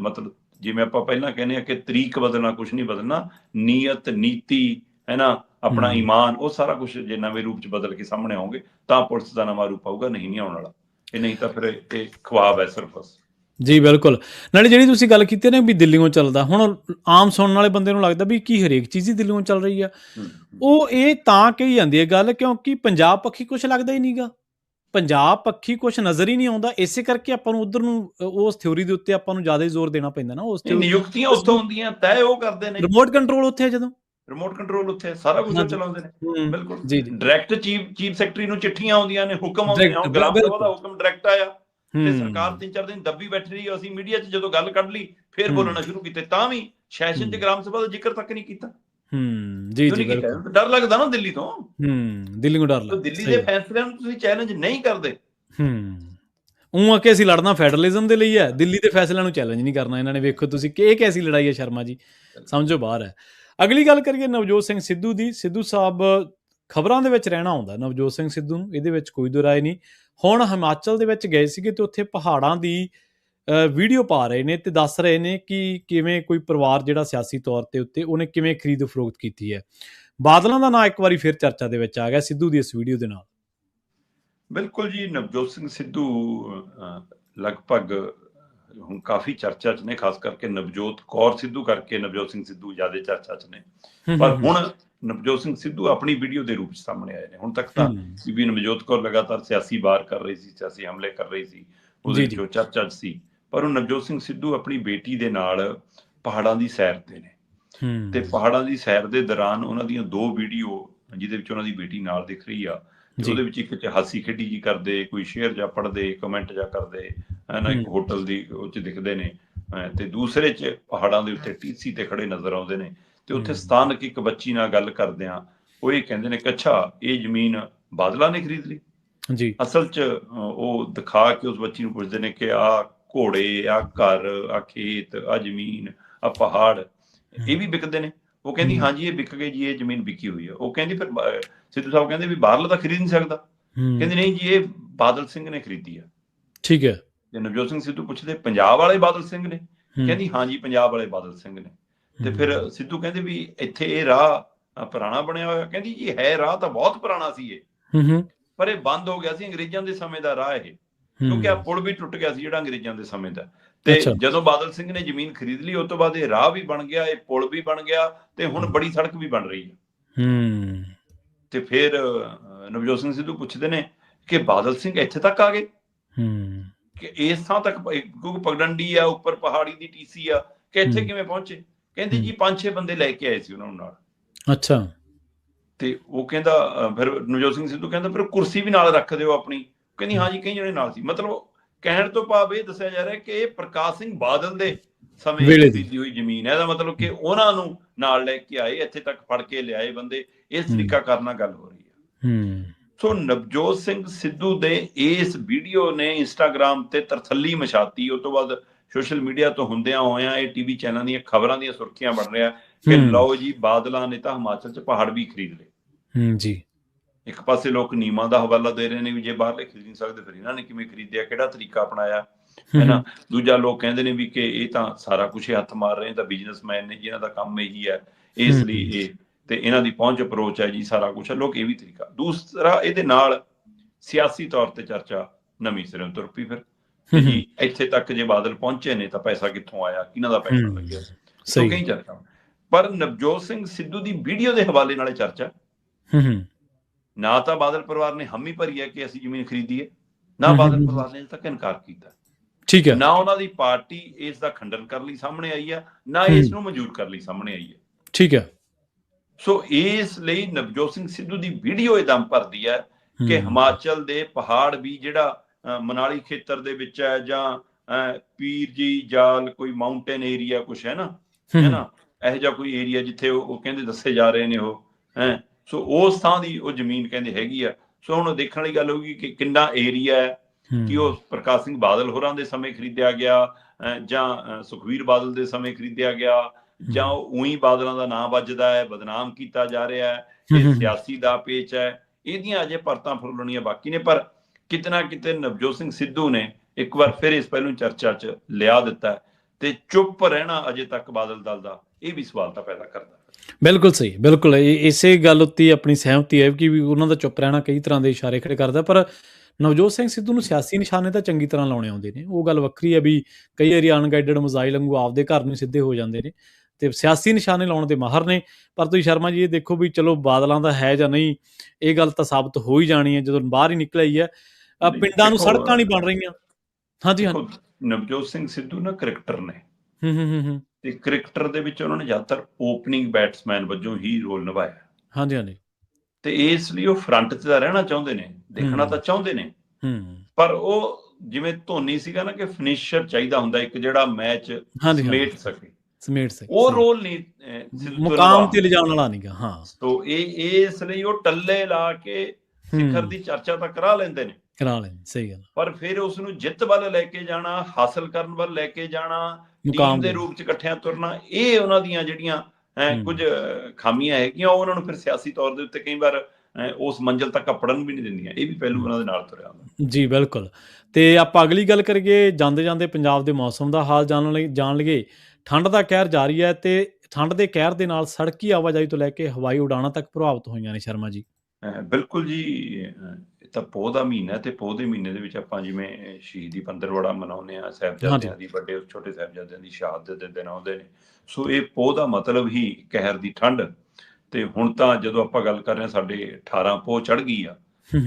ਮਤਲਬ ਜਿਵੇਂ ਆਪਾਂ ਪਹਿਲਾਂ ਕਹਿੰਦੇ ਆ ਕਿ ਤਰੀਕ ਬਦਲਣਾ ਕੁਝ ਨਹੀਂ ਬਦਲਣਾ। ਨੀਅਤ ਨੀਤੀ ਹੈ ਨਾ ਆਪਣਾ। ਈਮਾਨ ਉਹ ਸਾਰਾ ਕੁਝ ਜੇ ਨਵੇਂ ਰੂਪ ਚ ਬਦਲ ਕੇ ਸਾਹਮਣੇ ਆਉਂਗੇ ਤਾਂ ਪੁਲਿਸ ਦਾ ਨਵਾਂ ਰੂਪ ਆਊਗਾ ਨਹੀਂ ਨਹੀਂ ਆਉਣ ਵਾਲਾ। ਇਹ ਨਹੀਂ ਤਾਂ ਫਿਰ ਇਹ- ਖੁਆਬ ਹੈ ਸਿਰਫ ਬਸ। ਜੀ ਬਿਲਕੁਲ। ਨਾਲੇ ਜਿਹੜੀ ਤੁਸੀਂ ਗੱਲ ਕੀਤੀ ਨਾ ਵੀ ਦਿੱਲੀੋਂ ਚੱਲਦਾ ਹੁਣ ਆਮ ਸੁਣਨ ਵਾਲੇ ਬੰਦੇ ਨੂੰ ਲੱਗਦਾ ਵੀ ਕੀ ਹਰੇਕ ਚੀਜ਼ ਹੀ ਦਿੱਲੀੋਂ ਚੱਲ ਰਹੀ ਆ। ਉਹ ਇਹ ਤਾਂ ਕਹੀ ਜਾਂਦੀ ਹੈ ਗੱਲ ਕਿਉਂਕਿ ਪੰਜਾਬ ਪੱਖੀ ਕੁਝ ਲੱਗਦਾ ਹੀ ਨਹੀਂਗਾ ਪੰਜਾਬ ਪੱਖੀ ਕੁਝ ਨਜ਼ਰ ਹੀ ਨਹੀਂ ਆਉਂਦਾ ਇਸੇ ਕਰਕੇ ਆਪਾਂ ਨੂੰ ਉਧਰ ਨੂੰ ਉਸ ਥਿਉਰੀ ਦੇ ਉੱਤੇ ਆਪਾਂ ਨੂੰ ਜ਼ਿਆਦਾ ਜ਼ੋਰ ਦੇਣਾ ਪੈਂਦਾ ਨਾ ਉਸ ਇਹ ਨਿਯੁਕਤੀਆਂ ਉੱਥੋਂ ਹੁੰਦੀਆਂ ਤੈਅ ਉਹ ਕਰਦੇ ਨੇ। ਰਿਮੋਟ ਕੰਟਰੋਲ ਉੱਥੇ ਜਦੋਂ। ਰਿਮੋਟ ਕੰਟਰੋਲ ਉੱਥੇ ਸਾਰਾ ਕੁਝ। ਚਲਾਉਂਦੇ ਨੇ। ਬਿਲਕੁਲ। ਜੀ ਜੀ। ਡਾਇਰੈਕਟ ਚੀਫ ਚੀਫ ਸੈਕਟਰੀ ਨੂੰ ਚਿੱਠੀਆਂ ਆਉਂਦੀਆਂ ਨੇ ਹੁਕਮ ਆਉਂਦੇ ਨੇ ਗੁਲਾਮ। ਸਭਾ ਦਾ ਹੁਕਮ ਡਾਇਰੈਕਟ ਆਇਆ। ਤੇ ਸਰਕਾਰ ਤਿੰਨ ਚਾਰ ਦਿਨ ਦੱਬੀ ਬੈਠੀ ਰਹੀ ਅਸੀਂ ਮੀਡੀਆ 'ਚ ਜਦੋਂ ਗੱਲ ਕੱਢ ਲਈ ਫਿਰ। ਬੋਲਣਾ ਸ਼ੁਰੂ ਕੀਤੇ। ਤਾਂ ਵੀ ਸੈਸ਼ਨ 'ਚ। ਗ੍ਰਾਮ ਸਭਾ ਦਾ ਜ਼ਿਕਰ ਤੱਕ ਨਹੀਂ ਕੀਤਾ। ਹੂੰ। ਜੀ ਜੀ ਬਿਲਕੁਲ। ਡਰ ਲੱਗਦਾ ਨਾ ਦਿੱਲੀ ਤੋਂ। ਹੂੰ। ਦਿੱਲੀ ਨੂੰ ਡਰ ਲੱਗਦਾ ਦਿੱਲੀ ਦੇ। ਫੈਸਲਿਆਂ ਨੂੰ ਤੁਸੀਂ ਚੈਲੰਜ ਨਹੀਂ ਕਰਦੇ। ਹੂੰ। ਉਹ ਆ ਕਿ ਅਸੀਂ ਲੜਨਾ ਫੈਡਰਲਿਜ਼ਮ ਦੇ ਲਈ ਹੈ। ਦਿੱਲੀ ਦੇ ਫੈਸਲਿਆਂ ਨੂੰ ਚੈਲੰਜ ਨਹੀਂ ਕਰਨਾ ਇਹਨਾਂ ਨੇ। ਵੇਖੋ ਤੁਸੀਂ ਕਿ ਇਹ ਕੈਸੀ ਲੜਾਈ ਹੈ ਸ਼ਰਮਾ ਜੀ? ਸਮਝੋ ਬਾਹਰ ਹੈ। ਅਗਲੀ ਗੱਲ ਕਰੀਏ ਨਵਜੋਤ ਸਿੰਘ ਸਿੱਧੂ ਦੀ, ਸਿੱਧੂ ਸਾਹਿਬ ਖਬਰਾਂ ਦੇ ਵਿੱਚ ਰਹਿਣਾ ਆਉਂਦਾ, ਨਵਜੋਤ ਸਿੰਘ ਸਿੱਧੂ ਨੂੰ, ਇਹਦੇ ਵਿੱਚ ਕੋਈ ਦੋ ਨਹੀਂ। ਹੁਣ ਹਿਮਾਚਲ ਦੇ ਵਿੱਚ ਗਏ ਸੀਗੇ ਤੇ ਉੱਥੇ ਪਹਾੜਾਂ ਦੀ ਵੀਡੀਓ ਪਾ ਰਹੇ ਨੇ ਤੇ ਦੱਸ ਰਹੇ ਨੇ ਕਿ ਕਿਵੇਂ ਕੋਈ ਪਰਿਵਾਰ ਜਿਹੜਾ ਸਿਆਸੀ ਤੌਰ ਤੇ ਉੱਤੇ ਉਹਨੇ ਕਿਵੇਂ ਖਰੀਦ ਫਰੋਖਤ ਕੀਤੀ ਹੈ। ਬਾਦਲਾਂ ਦਾ ਨਾਂ ਇੱਕ ਵਾਰੀ ਫਿਰ ਚਰਚਾ ਦੇ ਵਿੱਚ ਆ ਗਿਆ ਸਿੱਧੂ ਦੀ ਇਸ ਵੀਡੀਓ ਦੇ ਨਾਲ। ਬਿਲਕੁਲ ਜੀ, ਨਵਜੋਤ ਸਿੰਘ ਸਿੱਧੂ ਲਗਭਗ ਹੁਣ ਕਾਫੀ ਚਰਚਾ 'ਚ ਨੇ ਖਾਸ ਕਰਕੇ ਨਵਜੋਤ ਕੌਰ ਸਿੱਧੂ ਕਰਕੇ ਨਵਜੋਤ ਸਿੰਘ ਸਿੱਧੂ ਜ਼ਿਆਦਾ ਚਰਚਾ 'ਚ ਨੇ। ਪਰ ਹੁਣ ਨਵਜੋਤ ਸਿੰਘ ਸਿੱਧੂ ਆਪਣੀ ਵੀਡੀਓ ਦੇ ਰੂਪ 'ਚ ਸਾਹਮਣੇ ਆਏ ਨੇ। ਹੁਣ ਤੱਕ ਤਾਂ ਬੀਬੀ ਨਵਜੋਤ ਕੌਰ ਲਗਾਤਾਰ ਸਿਆਸੀ ਵਾਰ ਕਰ ਰਹੀ ਸੀ ਸਿਆਸੀ ਹਮਲੇ ਕਰ ਰਹੀ ਸੀ ਉਹਦੇ ਜੀ, ਚਰਚਾ 'ਚ ਸੀ। ਪਰ ਉਹ ਨਵਜੋਤ ਸਿੰਘ ਸਿੱਧੂ ਆਪਣੀ ਬੇਟੀ ਦੇ ਨਾਲ ਪਹਾੜਾਂ ਦੀ ਸੈਰ ਤੇ ਨੇ। ਤੇ ਪਹਾੜਾਂ ਦੀ ਸੈਰ ਦੇ ਦੌਰਾਨ ਉਹਨਾਂ ਦੀਆਂ ਦੋ ਵੀਡੀਓ ਜਿਹਦੇ ਵਿੱਚ ਉਹਨਾਂ ਦੀ ਬੇਟੀ ਨਾਲ ਦਿਖ ਰਹੀ ਆ ਤੇ। ਉਹਦੇ ਵਿੱਚ ਇੱਕ ਚ ਹਾਸੀ ਖੇਡੀ ਜੀ ਕਰਦੇ ਕੋਈ ਸ਼ੇਅਰ ਜਾਂ ਪੜਦੇ ਕਮੈਂਟ ਜਾਂ ਕਰਦੇ ਹਨਾ ਇੱਕ। ਹੋਟਲ ਦੀ ਉਹ ਚ ਦਿਖਦੇ ਨੇ ਤੇ ਦੂਸਰੇ ਚ ਪਹਾੜਾਂ ਦੇ ਉੱਤੇ ਟੀਸੀ ਤੇ ਖੜੇ ਨਜ਼ਰ ਆਉਂਦੇ ਨੇ ਤੇ ਉੱਥੇ। ਸਥਾਨਕ ਇੱਕ ਬੱਚੀ ਨਾਲ ਗੱਲ ਕਰਦੇ ਆ ਉਹ ਇਹ ਕਹਿੰਦੇ ਨੇ ਅੱਛਾ ਇਹ ਜ਼ਮੀਨ ਬਾਦਲਾਂ ਨੇ ਖਰੀਦ ਲਈ ਜੀ ਅਸਲ ਚ ਉਹ ਦਿਖਾ ਕੇ ਉਸ ਬੱਚੀ ਨੂੰ ਪੁੱਛਦੇ ਨੇ ਕਿ ਆ ਘੋੜੇ ਆ ਘਰ ਆ ਖੇਤ ਆ ਜ਼ਮੀਨ ਆ ਪਹਾੜ ਇਹ ਵੀ ਵਿਕਦੇ ਨੇ ਉਹ ਕਹਿੰਦੀ। ਹਾਂਜੀ ਇਹ ਵਿਕ ਗਏ ਜੀ ਇਹ ਜ਼ਮੀਨ ਵਿਕੀ ਹੋਈ ਆ ਉਹ ਕਹਿੰਦੀ ਫਿਰ ਸਿੱਧੂ ਸਾਹਿਬ ਕਹਿੰਦੇ ਵੀ ਬਾਹਰਲਾ ਤਾਂ ਖਰੀਦ ਨਹੀਂ ਸਕਦਾ। ਹੂੰ, ਕਹਿੰਦੀ ਨਹੀਂ ਜੀ ਇਹ ਬਾਦਲ ਸਿੰਘ ਨੇ ਖਰੀਦੀ ਆ। ਠੀਕ ਹੈ। ਤੇ ਨਵਜੋਤ ਸਿੰਘ ਸਿੱਧੂ ਪੁੱਛਦੇ ਪੰਜਾਬ ਵਾਲੇ ਬਾਦਲ ਸਿੰਘ ਨੇ? ਹੂੰ, ਕਹਿੰਦੀ ਹਾਂਜੀ ਪੰਜਾਬ ਵਾਲੇ ਬਾਦਲ ਸਿੰਘ ਨੇ। ਤੇ ਹੂੰ, ਫਿਰ ਸਿੱਧੂ ਕਹਿੰਦੇ ਵੀ ਇੱਥੇ ਇਹ ਰਾਹ ਪੁਰਾਣਾ ਬਣਿਆ ਹੋਇਆ। ਕਹਿੰਦੀ ਜੀ ਹੈ ਰਾਹ ਤਾਂ ਬਹੁਤ ਪੁਰਾਣਾ ਸੀ ਇਹ। ਹੂੰ ਹੂੰ। ਪਰ ਇਹ ਬੰਦ ਹੋ ਗਿਆ ਸੀ ਅੰਗਰੇਜ਼ਾਂ ਦੇ ਸਮੇਂ ਦਾ ਰਾਹ ਇਹ। ਹੂੰ, ਕਿਉਂਕਿ ਆ ਪੁਲ ਵੀ ਟੁੱਟ ਗਿਆ ਸੀ ਜਿਹੜਾ ਅੰਗਰੇਜ਼ਾਂ ਦੇ ਸਮੇਂ ਦਾ। ਤੇ। ਜਦੋਂ ਬਾਦਲ ਸਿੰਘ ਨੇ ਜ਼ਮੀਨ ਖਰੀਦ ਲਈ ਉਸ ਤੋਂ ਬਾਅਦ ਇਹ ਰਾਹ ਵੀ ਬਣ ਗਿਆ ਇਹ ਪੁਲ ਵੀ ਬਣ ਗਿਆ ਤੇ ਹੁਣ ਬੜੀ ਸੜਕ ਵੀ ਬਣ ਰਹੀ ਹੈ। ਹੂੰ। ਤੇ ਫਿਰ ਨਵਜੋਤ ਸਿੰਘ ਸਿੱਧੂ ਪੁੱਛਦੇ ਨੇ ਕਿ ਬਾਦਲ ਸਿੰਘ ਇੱਥੇ ਤੱਕ ਆ ਗਏ? ਹੂੰ। ਕਿ ਇਸ ਥਾਂ ਤੱਕ ਕਿਉਂਕਿ ਪਗਡੰਡੀ ਆ ਉੱਪਰ ਪਹਾੜੀ ਦੀ ਟੀਸੀ ਆ ਕਿ ਇੱਥੇ। ਕਿਵੇਂ ਪਹੁੰਚੇ? ਕਹਿੰਦੀ। ਜੀ ਪੰਜ ਛੇ ਬੰਦੇ ਲੈ ਕੇ ਆਏ ਸੀ ਉਹਨਾਂ ਨੂੰ ਨਾਲ। ਅੱਛਾ। ਤੇ ਉਹ ਕਹਿੰਦਾ ਫਿਰ ਨਵਜੋਤ ਸਿੰਘ ਸਿੱਧੂ ਕਹਿੰਦਾ ਫਿਰ ਕੁਰਸੀ ਵੀ ਨਾਲ ਰੱਖ ਦਿਓ ਆਪਣੀ। ਕਹਿੰਦੀ ਹਾਂ ਜੀ ਕਈ ਜਣੇ ਨਾਲ ਸੀ। ਮਤਲਬ ਕਹਿਣ ਤੋਂ ਭਾਵ ਇਹ ਦੱਸਿਆ ਜਾ ਰਿਹਾ ਕਿ ਇਹ ਪ੍ਰਕਾਸ਼ ਸਿੰਘ ਬਾਦਲ ਦੇ ਸਮੇਂ। ਖਰੀਦੀ ਹੋਈ ਜ਼ਮੀਨ ਹੈ। ਇਹਦਾ ਮਤਲਬ ਕਿ ਉਹਨਾਂ ਨੂੰ ਨਾਲ ਲੈ ਕੇ ਆਏ ਇੱਥੇ ਤੱਕ ਫੜ ਕੇ ਲਿਆਏ ਬੰਦੇ। ਇਸ। ਤਰੀਕਾ ਕਰਨਾ ਗੱਲ ਹੋ ਰਹੀ ਹੈ। ਹੂੰ। ਸੋ ਨਵਜੋਤ ਸਿੰਘ ਸਿੱਧੂ ਦੇ ਇਸ ਵੀਡੀਓ ਨੇ ਇੰਸਟਾਗ੍ਰam ਤੇ ਤਰਥੱਲੀ ਮਚਾਤੀ ਉਸ ਤੋਂ ਬਾਅਦ ਸੋਸ਼ਲ ਮੀਡੀਆ ਤੋਂ ਹੁੰਦਿਆਂ ਹੋਇਆਂ ਇਹ ਟੀਵੀ ਚੈਨਲਾਂ ਦੀਆਂ ਖਬਰਾਂ ਦੀਆਂ ਸੁਰਖੀਆਂ ਬਣ ਰਿਹਾ ਕਿ। ਲਓ ਜੀ ਬਾਦਲਾਂ ਨੇ ਤਾਂ ਹਿਮਾਚਲ 'ਚ ਪਹਾੜ ਵੀ ਖਰੀਦ ਲਏ। ਹੂੰ ਜੀ। ਇੱਕ ਪਾਸੇ ਲੋਕ ਨੀਮਾਂ ਦਾ ਹਵਾਲਾ ਦੇ ਰਹੇ ਨੇ ਵੀ ਜੇ ਬਾਹਰਲੇ ਖਰੀਦ ਨਹੀਂ ਸਕਦੇ ਫਿਰ ਇਹਨਾਂ ਨੇ ਕਿਵੇਂ ਖਰੀਦਿਆ ਕਿਹੜਾ ਤਰੀਕਾ ਅਪਣਾਇਆ? ਹੈ। ਨਾ ਦੂਜਾ ਲੋਕ ਕਹਿੰਦੇ ਨੇ ਵੀ ਕਿ ਇਹ ਤਾਂ ਸਾਰਾ ਕੁਝ ਹੱਥ ਮਾਰ ਰਹੇ ਤਾਂ ਬਿਜ਼ਨਸਮੈਨ ਨੇ ਜਿਨ੍ਹਾਂ ਦਾ ਕੰਮ ਇਹੀ ਹੈ ਇਸ। ਲਈ ਇਹ ਤੇ ਇਹਨਾਂ ਦੀ ਪਹੁੰਚ ਅਪਰੋਚ ਹੈ ਜੀ ਸਾਰਾ ਕੁਝ ਲੋਕ ਇਹ ਵੀ ਤਰੀਕਾ। ਦੂਸਰਾ ਇਹਦੇ ਨਾਲ ਸਿਆਸੀ ਤੌਰ ਤੇ ਚਰਚਾ ਨਵੀਂ ਸਿਰੋਂ ਤੁਰ ਪਈ ਫਿਰ। ਜੀ ਇੱਥੇ ਤੱਕ ਜੇ ਬਾਦਲ ਪਹੁੰਚੇ ਨੇ ਤਾਂ ਪੈਸਾ ਕਿੱਥੋਂ ਆਇਆ? ਕਿਹਨਾਂ ਦਾ ਪੈਸਾ। ਲੱਗਿਆ? ਸੋ ਸਹੀ ਕਈ ਚਰਚਾ। ਪਰ ਨਵਜੋਤ ਸਿੰਘ ਸਿੱਧੂ ਦੀ ਵੀਡੀਓ ਦੇ ਹਵਾਲੇ ਨਾਲੇ ਚਰਚਾ। ਹੂੰ ਹੂੰ। ਨਾ ਤਾਂ ਬਾਦਲ ਪਰਿਵਾਰ ਨੇ ਹਾਮੀ ਭਰੀ ਹੈ ਕਿ ਅਸੀਂ ਜ਼ਮੀਨ ਖਰੀਦੀਏ ਨਾ ਬਾਦਲ ਪਰਿਵਾਰ ਨੇ ਤੱਕ ਇਨਕਾਰ ਕੀਤਾ। ਠੀਕ ਹੈ। ਨਾ ਉਹਨਾਂ ਦੀ ਪਾਰਟੀ ਇਸ ਦਾ ਖੰਡਨ ਕਰਨ ਲਈ ਸਾਹਮਣੇ ਆਈ ਹੈ ਨਾ। ਇਸ ਨੂੰ ਮਨਜ਼ੂਰ ਕਰਨ ਲਈ ਸਾਹਮਣੇ ਆਈ ਹੈ ਠੀਕ ਹੈ। ਸੋ ਇਸ ਲਈ ਨਵਜੋਤ ਸਿੰਘ ਸਿੱਧੂ ਦੀ ਵੀਡੀਓ ਇਹ ਦਮ ਭਰਦੀ ਹੈ ਕਿ ਹਿਮਾਚਲ ਦੇ ਪਹਾੜ ਵੀ ਜਿਹੜਾ ਮਨਾਲੀ ਖੇਤਰ ਦੇ ਵਿੱਚ ਹੈ ਜਾਂ ਪੀਰ ਜੀ ਜਾਲ ਕੋਈ ਮਾਊਂਟੇਨ ਏਰੀਆ ਕੁਛ ਹੈ ਨਾ ਹੂੰ, ਨਾ? ਇਹੋ ਜਿਹਾ ਕੋਈ ਏਰੀਆ ਜਿੱਥੇ ਉਹ ਕਹਿੰਦੇ ਦੱਸੇ ਜਾ ਰਹੇ ਨੇ ਉਹ ਹੈ? ਸੋ ਉਸ ਥਾਂ ਦੀ ਉਹ ਜ਼ਮੀਨ ਕਹਿੰਦੇ ਹੈਗੀ ਆ। ਸੋ ਹੁਣ ਦੇਖਣ ਵਾਲੀ ਗੱਲ ਹੋਊਗੀ ਕਿ ਕਿੰਨਾ ਏਰੀਆ ਹੈ ਕਿ ਉਹ ਪ੍ਰਕਾਸ਼ ਸਿੰਘ ਬਾਦਲ ਹੋਰਾਂ ਦੇ ਸਮੇਂ ਖਰੀਦਿਆ ਗਿਆ ਜਾਂ ਸੁਖਵੀਰ ਬਾਦਲ ਦੇ ਸਮੇਂ ਖਰੀਦਿਆ ਗਿਆ ਜਾਂ ਉਹੀ ਬਾਦਲਾਂ ਦਾ ਨਾਮ ਵੱਜਦਾ ਹੈ ਬਦਨਾਮ ਕੀਤਾ ਜਾ ਰਿਹਾ ਹੈ ਇਹ ਸਿਆਸੀ ਦਾ ਪੇਚ ਹੈ। ਇਹਦੀਆਂ ਅਜੇ ਪਰਤਾਂ ਫੁੱਲਣੀਆਂ ਬਾਕੀ ਨੇ ਪਰ ਕਿਤਨਾ ਕਿਤੇ ਨਵਜੋਤ ਸਿੰਘ ਸਿੱਧੂ ਨੇ ਇੱਕ ਵਾਰ ਫਿਰ ਇਸ ਪਹਿਲੂ ਚਰਚਾ 'ਚ ਲਿਆ ਦਿੱਤਾ ਤੇ ਚੁੱਪ ਰਹਿਣਾ ਅਜੇ ਤੱਕ ਬਾਦਲ ਦਲ ਦਾ ਇਹ ਵੀ ਸਵਾਲ ਤਾਂ ਪੈਦਾ ਕਰਦਾ ਬਿਲਕੁਲ ਸਹੀ ਬਿਲਕੁਲ। ਇਸੇ ਗੱਲ ਉੱਤੇ ਹੀ ਆਪਣੀ ਸਹਿਮਤੀ ਹੈ ਕਿ ਵੀ ਉਹਨਾਂ ਦਾ ਚੁੱਪ ਰਹਿਣਾ ਕਈ ਤਰ੍ਹਾਂ ਦੇ ਇਸ਼ਾਰੇ ਖੜੇ ਕਰਦਾ ਪਰ ਨਵਜੋਤ ਸਿੰਘ ਸਿੱਧੂ ਨੂੰ ਸਿਆਸੀ ਨਿਸ਼ਾਨੇ ਤਾਂ ਚੰਗੀ ਤਰ੍ਹਾਂ ਲਾਉਣੇ ਆਉਂਦੇ ਨੇ। ਉਹ ਗੱਲ ਵੱਖਰੀ ਹੈ ਵੀ ਕਈ ਵਾਰੀ ਅਨਗਾਈਡਡ ਮਜ਼ਾਈਲ ਵਾਂਗੂ ਆਪਦੇ ਘਰ ਨੂੰ ਸਿੱਧੇ ਹੋ ਜਾਂਦੇ ਨੇ ਤੇ ਸਿਆਸੀ ਨਿਸ਼ਾਨੇ ਲਾਉਣ ਦੇ ਮਾਹਰ ਨੇ। ਪਰ ਤੁਸੀਂ ਸ਼ਰਮਾ ਜੀ ਇਹ ਦੇਖੋ ਵੀ ਚਲੋ ਬਾਦਲਾਂ ਦਾ ਹੈ ਜਾਂ ਨਹੀਂ ਇਹ ਗੱਲ ਤਾਂ ਸਾਬਤ ਹੋ ਹੀ ਜਾਣੀ ਹੈ ਜਦੋਂ ਬਾਹਰ ਹੀ ਨਿਕਲ ਆਈ ਹੈ। ਨਹੀਂ, ਪਿੰਡਾਂ ਨੂੰ ਸੜਕਾਂ ਨਹੀਂ ਬਣ ਰਹੀਆਂ। ਹਾਂਜੀ। ਦੇਖੋ, ਨਵਜੋਤ ਸਿੰਘ ਸਿੱਧੂ ਨਾ ਕ੍ਰਿਕਟਰ ਨੇ। ਹੂੰ ਹੂੰ ਹੂੰ ਹੂੰ। ਤੇ ਕ੍ਰਿਕਟਰ ਦੇ ਵਿੱਚ ਉਹਨਾਂ ਨੇ ਜ਼ਿਆਦਾਤਰ ਓਪਨਿੰਗ ਬੈਟਸਮੈਨ ਵਜੋਂ ਹੀ ਰੋਲ ਨਿਭਾਇਆ। ਹਾਂਜੀ ਹਾਂਜੀ। ਤੇ ਇਸ ਲਈ ਉਹ ਫਰੰਟ ਤਾਂ ਰਹਿਣਾ ਚਾਹੁੰਦੇ ਨੇ ਦੇਖਣਾ। ਤਾਂ ਚਾਹੁੰਦੇ ਨੇ। ਹੂੰ। ਪਰ ਉਹ ਜਿਵੇਂ ਧੋਨੀ ਸੀਗਾ ਨਾ ਕਿ ਫਿਨਿਸ਼ਰ ਚਾਹੀਦਾ ਹੁੰਦਾ ਇੱਕ ਜਿਹੜਾ ਮੈਚ ਸਮੇਟ ਸਕੇ। ਸਮੇਟ ਸਿੰਘ ਉਹ। ਰੋਲ ਨਹੀਂ ਮੁਕਾਮ ਤੇ ਲਿਜਾਣ ਵਾਲਾ ਨਹੀਂਗਾ ਹਾਂ। ਸੋ ਇਹ ਇਸ ਲਈ ਉਹ ਟੱਲੇ ਲਾ ਕੇ ਸਿਖਰ ਦੀ ਚਰਚਾ ਤਾਂ ਕਰਾ ਲੈਂਦੇ ਨੇ। ਕਰਾ ਲੈਣ ਸਹੀ ਗੱਲ ਪਰ ਫਿਰ ਉਸ ਨੂੰ ਜਿੱਤ ਵੱਲ ਲੈ ਕੇ ਜਾਣਾ ਹਾਸਲ ਕਰਨ ਵੱਲ ਲੈ ਕੇ ਜਾਣਾ ਟੀਮ ਦੇ ਰੂਪ ਚ ਇਕੱਠਿਆਂ ਤੁਰਨਾ ਇਹ ਉਹਨਾਂ ਦੀਆਂ ਜਿਹੜੀਆਂ। ਕੁਝ ਖਾਮੀਆਂ ਹੈਗੀਆਂ ਉਹ ਉਹਨਾਂ ਨੂੰ ਫਿਰ ਸਿਆਸੀ ਤੌਰ ਦੇ ਉੱਤੇ ਕਈ ਵਾਰ ਉਸ ਮੰਜ਼ਲ ਤੱਕ ਪੜਨ ਵੀ ਨਹੀਂ ਦਿੰਦੀਆਂ। ਇਹ ਵੀ ਪਹਿਲੂ ਉਹਨਾਂ ਦੇ ਨਾਲ ਤੁਰਿਆ ਹੁੰਦਾ। ਜੀ ਬਿਲਕੁਲ। ਤੇ ਆਪਾਂ ਅਗਲੀ ਗੱਲ ਕਰੀਏ ਜਾਂਦੇ ਜਾਂਦੇ ਪੰਜਾਬ ਦੇ ਮੌਸਮ ਦਾ ਹਾਲ ਜਾਣਨ ਲਈ ਜਾਣ ਲਈਏ। ਠੰਡ ਦਾ ਕਹਿਰ ਜਾਰੀ ਹੈ ਤੇ ਠੰਡ ਦੇ ਕਹਿਰ ਦੇ ਨਾਲ ਸੜਕੀ ਆਵਾਜਾਈ ਤੋਂ ਲੈ ਕੇ ਹਵਾਈ ਉਡਾਣਾਂ ਤੱਕ ਪ੍ਰਭਾਵਿਤ ਹੋਈਆਂ ਨੇ ਸ਼ਰਮਾ ਜੀ। ਬਿਲਕੁਲ ਜੀ ਤਾਂ ਪੋਹ ਦਾ ਮਹੀਨਾ ਤੇ ਪੋਹ ਦੇ ਮਹੀਨੇ ਦੇ ਵਿੱਚ ਆਪਾਂ ਜਿਵੇਂ ਸ਼ਹੀਦੀ ਪੰਦਰਵੜਾ ਮਨਾਉਂਦੇ ਆ ਸਾਹਿਬਜ਼ਾਦਿਆਂ ਦੀ ਵੱਡੇ ਛੋਟੇ ਸਾਹਿਬਜ਼ਾਦਿਆਂ ਦੀ ਸ਼ਹਾਦਤ ਦੇ ਦਿਨ ਆਉਂਦੇ ਨੇ। ਸੋ ਇਹ ਪੋਹ ਦਾ ਮਤਲਬ ਹੀ ਕਹਿਰ ਦੀ ਠੰਡ। ਤੇ ਹੁਣ ਤਾਂ ਜਦੋਂ ਆਪਾਂ ਗੱਲ ਕਰ ਰਹੇ ਸਾਡੇ 18 ਪੋਹ ਚੜ ਗਈ ਆ।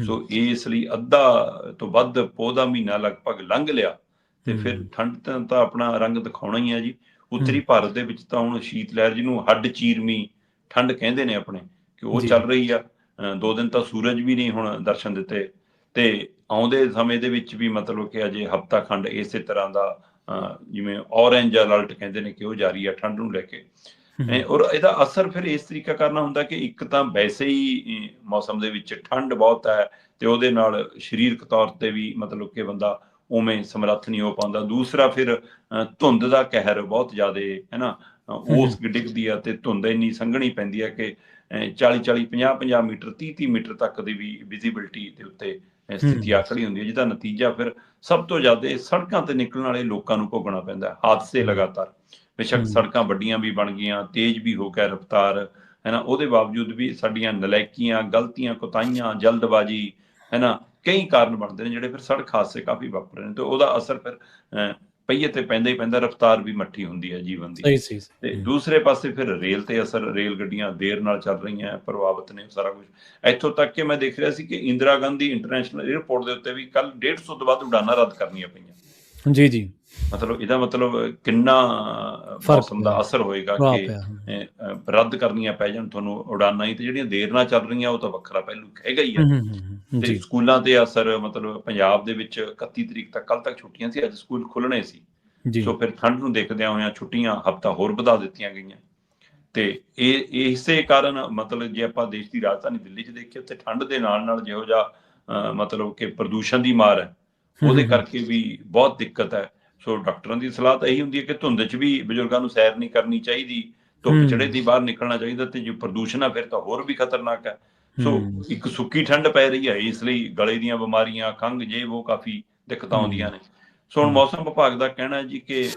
ਸੋ ਇਸ ਲਈ ਅੱਧਾ ਤੋਂ ਵੱਧ ਪੋਹ ਦਾ ਮਹੀਨਾ ਲਗਭਗ ਲੰਘ ਲਿਆ। ਤੇ। ਫਿਰ ਠੰਡ ਤਾਂ ਆਪਣਾ ਰੰਗ ਦਿਖਾਉਣਾ ਹੀ ਆ ਜੀ। ਉੱਤਰੀ। ਭਾਰਤ ਦੇ ਵਿੱਚ ਤਾਂ ਹੁਣ ਸ਼ੀਤ ਲਹਿਰ ਜਿਹਨੂੰ ਹੱਡ ਚੀਰਮੀ ਠੰਡ ਕਹਿੰਦੇ ਨੇ ਆਪਣੇ ਕਿ ਉਹ। ਚੱਲ ਰਹੀ ਆ। ਦੋ ਦਿਨ ਤਾਂ ਸੂਰਜ ਵੀ ਨਹੀਂ ਹੁਣ ਦਰਸ਼ਨ ਦਿੱਤੇ ਤੇ ਆਉਂਦੇ ਸਮੇਂ ਦੇ ਵਿੱਚ ਵੀ ਮਤਲਬ ਕਿ ਅਜੇ ਹਫਤਾ ਖੰਡ ਇਸੇ ਤਰ੍ਹਾਂ ਦਾ ਜਿਵੇਂ ਔਰੇਂਜ ਅਲਰਟ ਕਹਿੰਦੇ ਨੇ ਕਿ ਉਹ ਜਾਰੀ ਆ ਠੰਡ ਨੂੰ ਲੈ ਕੇ। ਔਰ ਇਹਦਾ ਅਸਰ ਫਿਰ ਇਸ ਤਰੀਕਾ ਕਰਨਾ ਹੁੰਦਾ ਕਿ ਇੱਕ ਤਾਂ ਵੈਸੇ ਹੀ ਮੌਸਮ ਦੇ ਵਿੱਚ ਠੰਡ ਬਹੁਤ ਹੈ ਤੇ ਉਹਦੇ ਨਾਲ ਸਰੀਰਕ ਤੌਰ ਤੇ ਵੀ ਮਤਲਬ ਕਿ ਬੰਦਾ ਉਵੇਂ ਸਮਰੱਥ ਨਹੀਂ ਹੋ ਪਾਉਂਦਾ। ਦੂਸਰਾ ਫਿਰ ਧੁੰਦ ਦਾ ਕਹਿਰ ਬਹੁਤ ਜ਼ਿਆਦਾ ਹੈ ਨਾ? ਉਸ ਡਿੱਗਦੀ ਆ ਤੇ ਧੁੰਦ ਇੰਨੀ ਸੰਘਣੀ ਪੈਂਦੀ ਹੈ ਕਿ 40 40 50 50 ਮੀਟਰ 30 30 ਮੀਟਰ ਤੱਕ ਦੀ ਵੀ ਵਿਜ਼ਿਬਿਲਟੀ ਦੇ ਉੱਤੇ ਸਥਿਤੀ। ਆਖੜੀ ਹੁੰਦੀ ਹੈ ਜਿਹਦਾ ਨਤੀਜਾ ਫਿਰ ਸਭ ਤੋਂ ਜ਼ਿਆਦਾ ਸੜਕਾਂ ਤੇ ਨਿਕਲਣ ਵਾਲੇ ਲੋਕਾਂ ਨੂੰ ਭੋਗਣਾ ਪੈਂਦਾ ਹੈ। ਹਾਦਸੇ ਲਗਾਤਾਰ ਬੇਸ਼ੱਕ। ਸੜਕਾਂ ਵੱਡੀਆਂ ਵੀ ਬਣ ਗਈਆਂ ਤੇਜ਼ ਵੀ ਹੋ ਗਿਆ ਰਫ਼ਤਾਰ ਹੈ ਨਾ ਉਹਦੇ ਬਾਵਜੂਦ ਵੀ ਸਾਡੀਆਂ ਨਲਾਇਕੀਆਂ ਗਲਤੀਆਂ ਕੁਤਾਈਆਂ ਜਲਦਬਾਜ਼ੀ ਹੈ ਨਾ ਕਈ ਕਾਰਨ ਬਣਦੇ ਨੇ ਜਿਹੜੇ ਫਿਰ ਸੜਕ ਹਾਦਸੇ ਕਾਫੀ ਵਾਪਰ ਰਹੇ ਨੇ ਤੇ ਉਹਦਾ ਅਸਰ ਫਿਰ ਪਹੀਏ ਤੇ ਪੈਂਦਾ ਹੀ ਪੈਂਦਾ ਰਫ਼ਤਾਰ ਵੀ ਮੱਠੀ ਹੁੰਦੀ ਹੈ ਜੀਵਨ ਦੀ। ਸਹੀ ਸੀ ਤੇ ਦੂਸਰੇ ਪਾਸੇ ਫਿਰ ਰੇਲ ਤੇ ਅਸਰ ਰੇਲ ਗੱਡੀਆਂ ਦੇਰ ਨਾਲ ਚੱਲ ਰਹੀਆਂ ਪ੍ਰਭਾਵਿਤ ਨੇ ਸਾਰਾ ਕੁਝ ਇੱਥੋਂ ਤੱਕ ਕਿ ਮੈਂ ਦੇਖ ਰਿਹਾ ਸੀ ਕਿ ਇੰਦਰਾ ਗਾਂਧੀ ਇੰਟਰਨੈਸ਼ਨਲ 에ਅਰਪੋਰਟ ਦੇ ਉੱਤੇ ਵੀ ਕੱਲ 150 ਤੋਂ ਵੱਧ ਉਡਾਨਾਂ ਰੱਦ ਕਰਨੀਆਂ ਪਈਆਂ। ਜੀ ਜੀ। ਮਤਲਬ ਇਹਦਾ ਮਤਲਬ ਕਿੰਨਾ ਫ਼ਰਕ ਮੌਸਮ ਦਾ। ਅਸਰ ਹੋਏਗਾ ਕਿ ਰੱਦ ਕਰਨੀਆਂ ਪੈ ਜਾਣ ਤੁਹਾਨੂੰ ਉਡਾਨਾਂ ਹੀ ਤੇ ਜਿਹੜੀਆਂ ਦੇਰ ਨਾਲ ਚੱਲ ਰਹੀਆਂ ਉਹ ਤਾਂ ਵੱਖਰਾ ਪਹਿਲੂ ਹੈਗਾ ਹੀ ਹੈ ਤੇ ਸਕੂਲਾਂ ਤੇ ਅਸਰ ਮਤਲਬ ਪੰਜਾਬ ਦੇ ਵਿੱਚ 31 ਤਰੀਕ ਤੱਕ ਕੱਲ ਤੱਕ ਛੁੱਟੀਆਂ ਸੀ ਅੱਜ ਸਕੂਲ ਖੁੱਲਣੇ ਸੀ। ਸੋ ਫਿਰ ਠੰਡ ਨੂੰ ਦੇਖਦਿਆਂ ਹੋਇਆਂ ਛੁੱਟੀਆਂ ਹਫਤਾ ਹੋਰ ਵਧਾ ਦਿੱਤੀਆਂ ਗਈਆਂ। ਤੇ ਇਹ ਇਸੇ ਕਾਰਨ ਮਤਲਬ ਜੇ ਆਪਾਂ ਦੇਸ਼ ਦੀ ਰਾਜਧਾਨੀ ਦਿੱਲੀ 'ਚ ਦੇਖੀਏ ਉੱਥੇ ਠੰਡ ਦੇ ਨਾਲ ਨਾਲ ਜਿਹੋ ਜਿਹਾ ਮਤਲਬ ਕਿ ਪ੍ਰਦੂਸ਼ਣ ਦੀ ਮਾਰ ਹੈ ਉਹਦੇ ਕਰਕੇ ਵੀ ਬਹੁਤ ਦਿੱਕਤ ਹੈ। ਸੋ ਡਾਕਟਰਾਂ ਦੀ ਸਲਾਹ ਤਾਂ ਇਹੀ ਹੁੰਦੀ ਹੈ ਕਿ ਧੁੰਦ 'ਚ ਵੀ ਬਜ਼ੁਰਗਾਂ ਨੂੰ ਸੈਰ ਨਹੀਂ ਕਰਨੀ ਚਾਹੀਦੀ ਧੁੱਪ। ਚੜੇ ਦੀ ਬਾਹਰ ਨਿਕਲਣਾ ਚਾਹੀਦਾ ਤੇ ਜੇ ਪ੍ਰਦੂਸ਼ਣ ਆ ਫਿਰ ਤਾਂ ਹੋਰ ਵੀ ਖਤਰਨਾਕ ਹੈ ਸੋ। ਇੱਕ ਸੁੱਕੀ ਠੰਡ ਪੈ ਰਹੀ ਹੈ ਇਸ ਲਈ ਗਲੇ ਦੀਆਂ ਬਿਮਾਰੀਆਂ ਖੰਘ ਜੇ ਉਹ ਕਾਫੀ ਦਿੱਕਤਾਂ ਆਉਂਦੀਆਂ ਨੇ ਸੋ ਹੁਣ। ਮੌਸਮ ਵਿਭਾਗ ਦਾ ਕਹਿਣਾ ਹੈ ਜੀ ਕਿ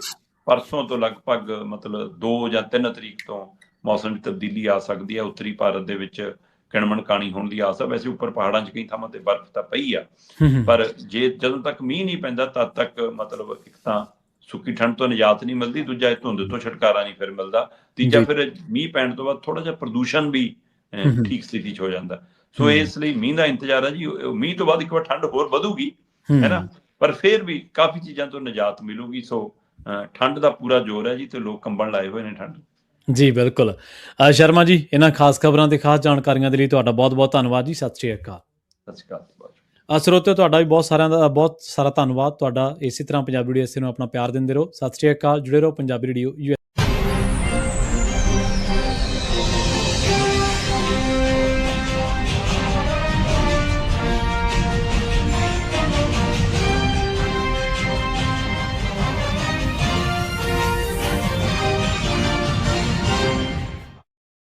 ਪਰਸੋਂ ਤੋਂ ਲਗਭਗ ਮਤਲਬ 2 ਜਾਂ 3 ਤਰੀਕ ਤੋਂ ਮੌਸਮ ਵਿੱਚ ਤਬਦੀਲੀ ਆ ਸਕਦੀ ਹੈ ਉੱਤਰੀ ਭਾਰਤ ਦੇ ਵਿੱਚ ਕਿਣਮਣ ਕਾਣੀ ਹੋਣ ਦੀ ਆਸ ਹੈ ਵੈਸੇ ਉੱਪਰ ਪਹਾੜਾਂ 'ਚ ਕਈ ਥਾਵਾਂ ਤੇ ਬਰਫ਼ ਤਾਂ ਪਈ ਆ। ਪਰ ਜੇ ਜਦੋਂ ਤੱਕ ਮੀਂਹ ਨਹੀਂ ਪੈਂਦਾ ਤਦ ਤੱਕ ਮਤਲਬ ਇੱਕ ਤਾਂ ਸੁੱਕੀ ਠੰਡ ਤੋਂ ਨਿਜਾਤ ਨਹੀਂ ਮਿਲਦੀ ਦੂਜਾ ਧੁੰਦ ਤੋਂ ਛੁਟਕਾਰਾ ਨਹੀਂ ਫਿਰ ਮਿਲਦਾ। ਤੀਜਾ। ਫਿਰ ਮੀਂਹ ਪੈਣ ਤੋਂ ਬਾਅਦ ਥੋੜਾ ਜਿਹਾ ਪ੍ਰਦੂਸ਼ਣ ਵੀ। ਠੀਕ ਸਥਿਤੀ 'ਚ ਹੋ ਜਾਂਦਾ। ਸੋ। ਇਸ ਲਈ ਮੀਂਹ ਦਾ ਇੰਤਜ਼ਾਰ ਹੈ ਜੀ। ਮੀਂਹ ਤੋਂ ਬਾਅਦ ਇੱਕ ਵਾਰ ਠੰਡ ਹੋਰ ਵਧੂਗੀ ਹੈ। ਨਾ? ਪਰ ਫਿਰ ਵੀ ਕਾਫੀ ਚੀਜ਼ਾਂ ਤੋਂ ਨਿਜਾਤ ਮਿਲੂਗੀ। ਸੋ ਠੰਡ ਦਾ ਪੂਰਾ ਜ਼ੋਰ ਹੈ ਜੀ ਤੇ ਲੋਕ ਕੰਬਣ ਲਾਏ ਹੋਏ ਨੇ ਠੰਡ ਜੀ ਬਿਲਕੁਲ। ਅ, ਸ਼ਰਮਾ ਜੀ ਇਹਨਾਂ ਖਾਸ ਖਬਰਾਂ ਤੇ ਖਾਸ ਜਾਣਕਾਰੀਆਂ ਦੇ ਲਈ ਤੁਹਾਡਾ ਬਹੁਤ-ਬਹੁਤ ਧੰਨਵਾਦ ਜੀ। ਸਤਿ ਸ਼੍ਰੀ ਅਕਾਲ। ਸਤਿ ਸ਼੍ਰੀ ਅਕਾਲ ਜੀ। ਅ, ਸਰੋਤਿਓ ਤੁਹਾਡਾ ਵੀ ਬਹੁਤ ਸਾਰਿਆਂ ਦਾ ਬਹੁਤ ਸਾਰਾ ਧੰਨਵਾਦ। ਤੁਹਾਡਾ ਇਸੇ ਤਰ੍ਹਾਂ ਪੰਜਾਬੀ ਰੇਡੀਓ ਨੂੰ ਆਪਣਾ ਪਿਆਰ ਦਿੰਦੇ ਰਹੋ। ਸਤਿ ਸ਼੍ਰੀ ਅਕਾਲ ਜੁੜੇ ਰਹੋ ਪੰਜਾਬੀ ਰੇਡੀਓ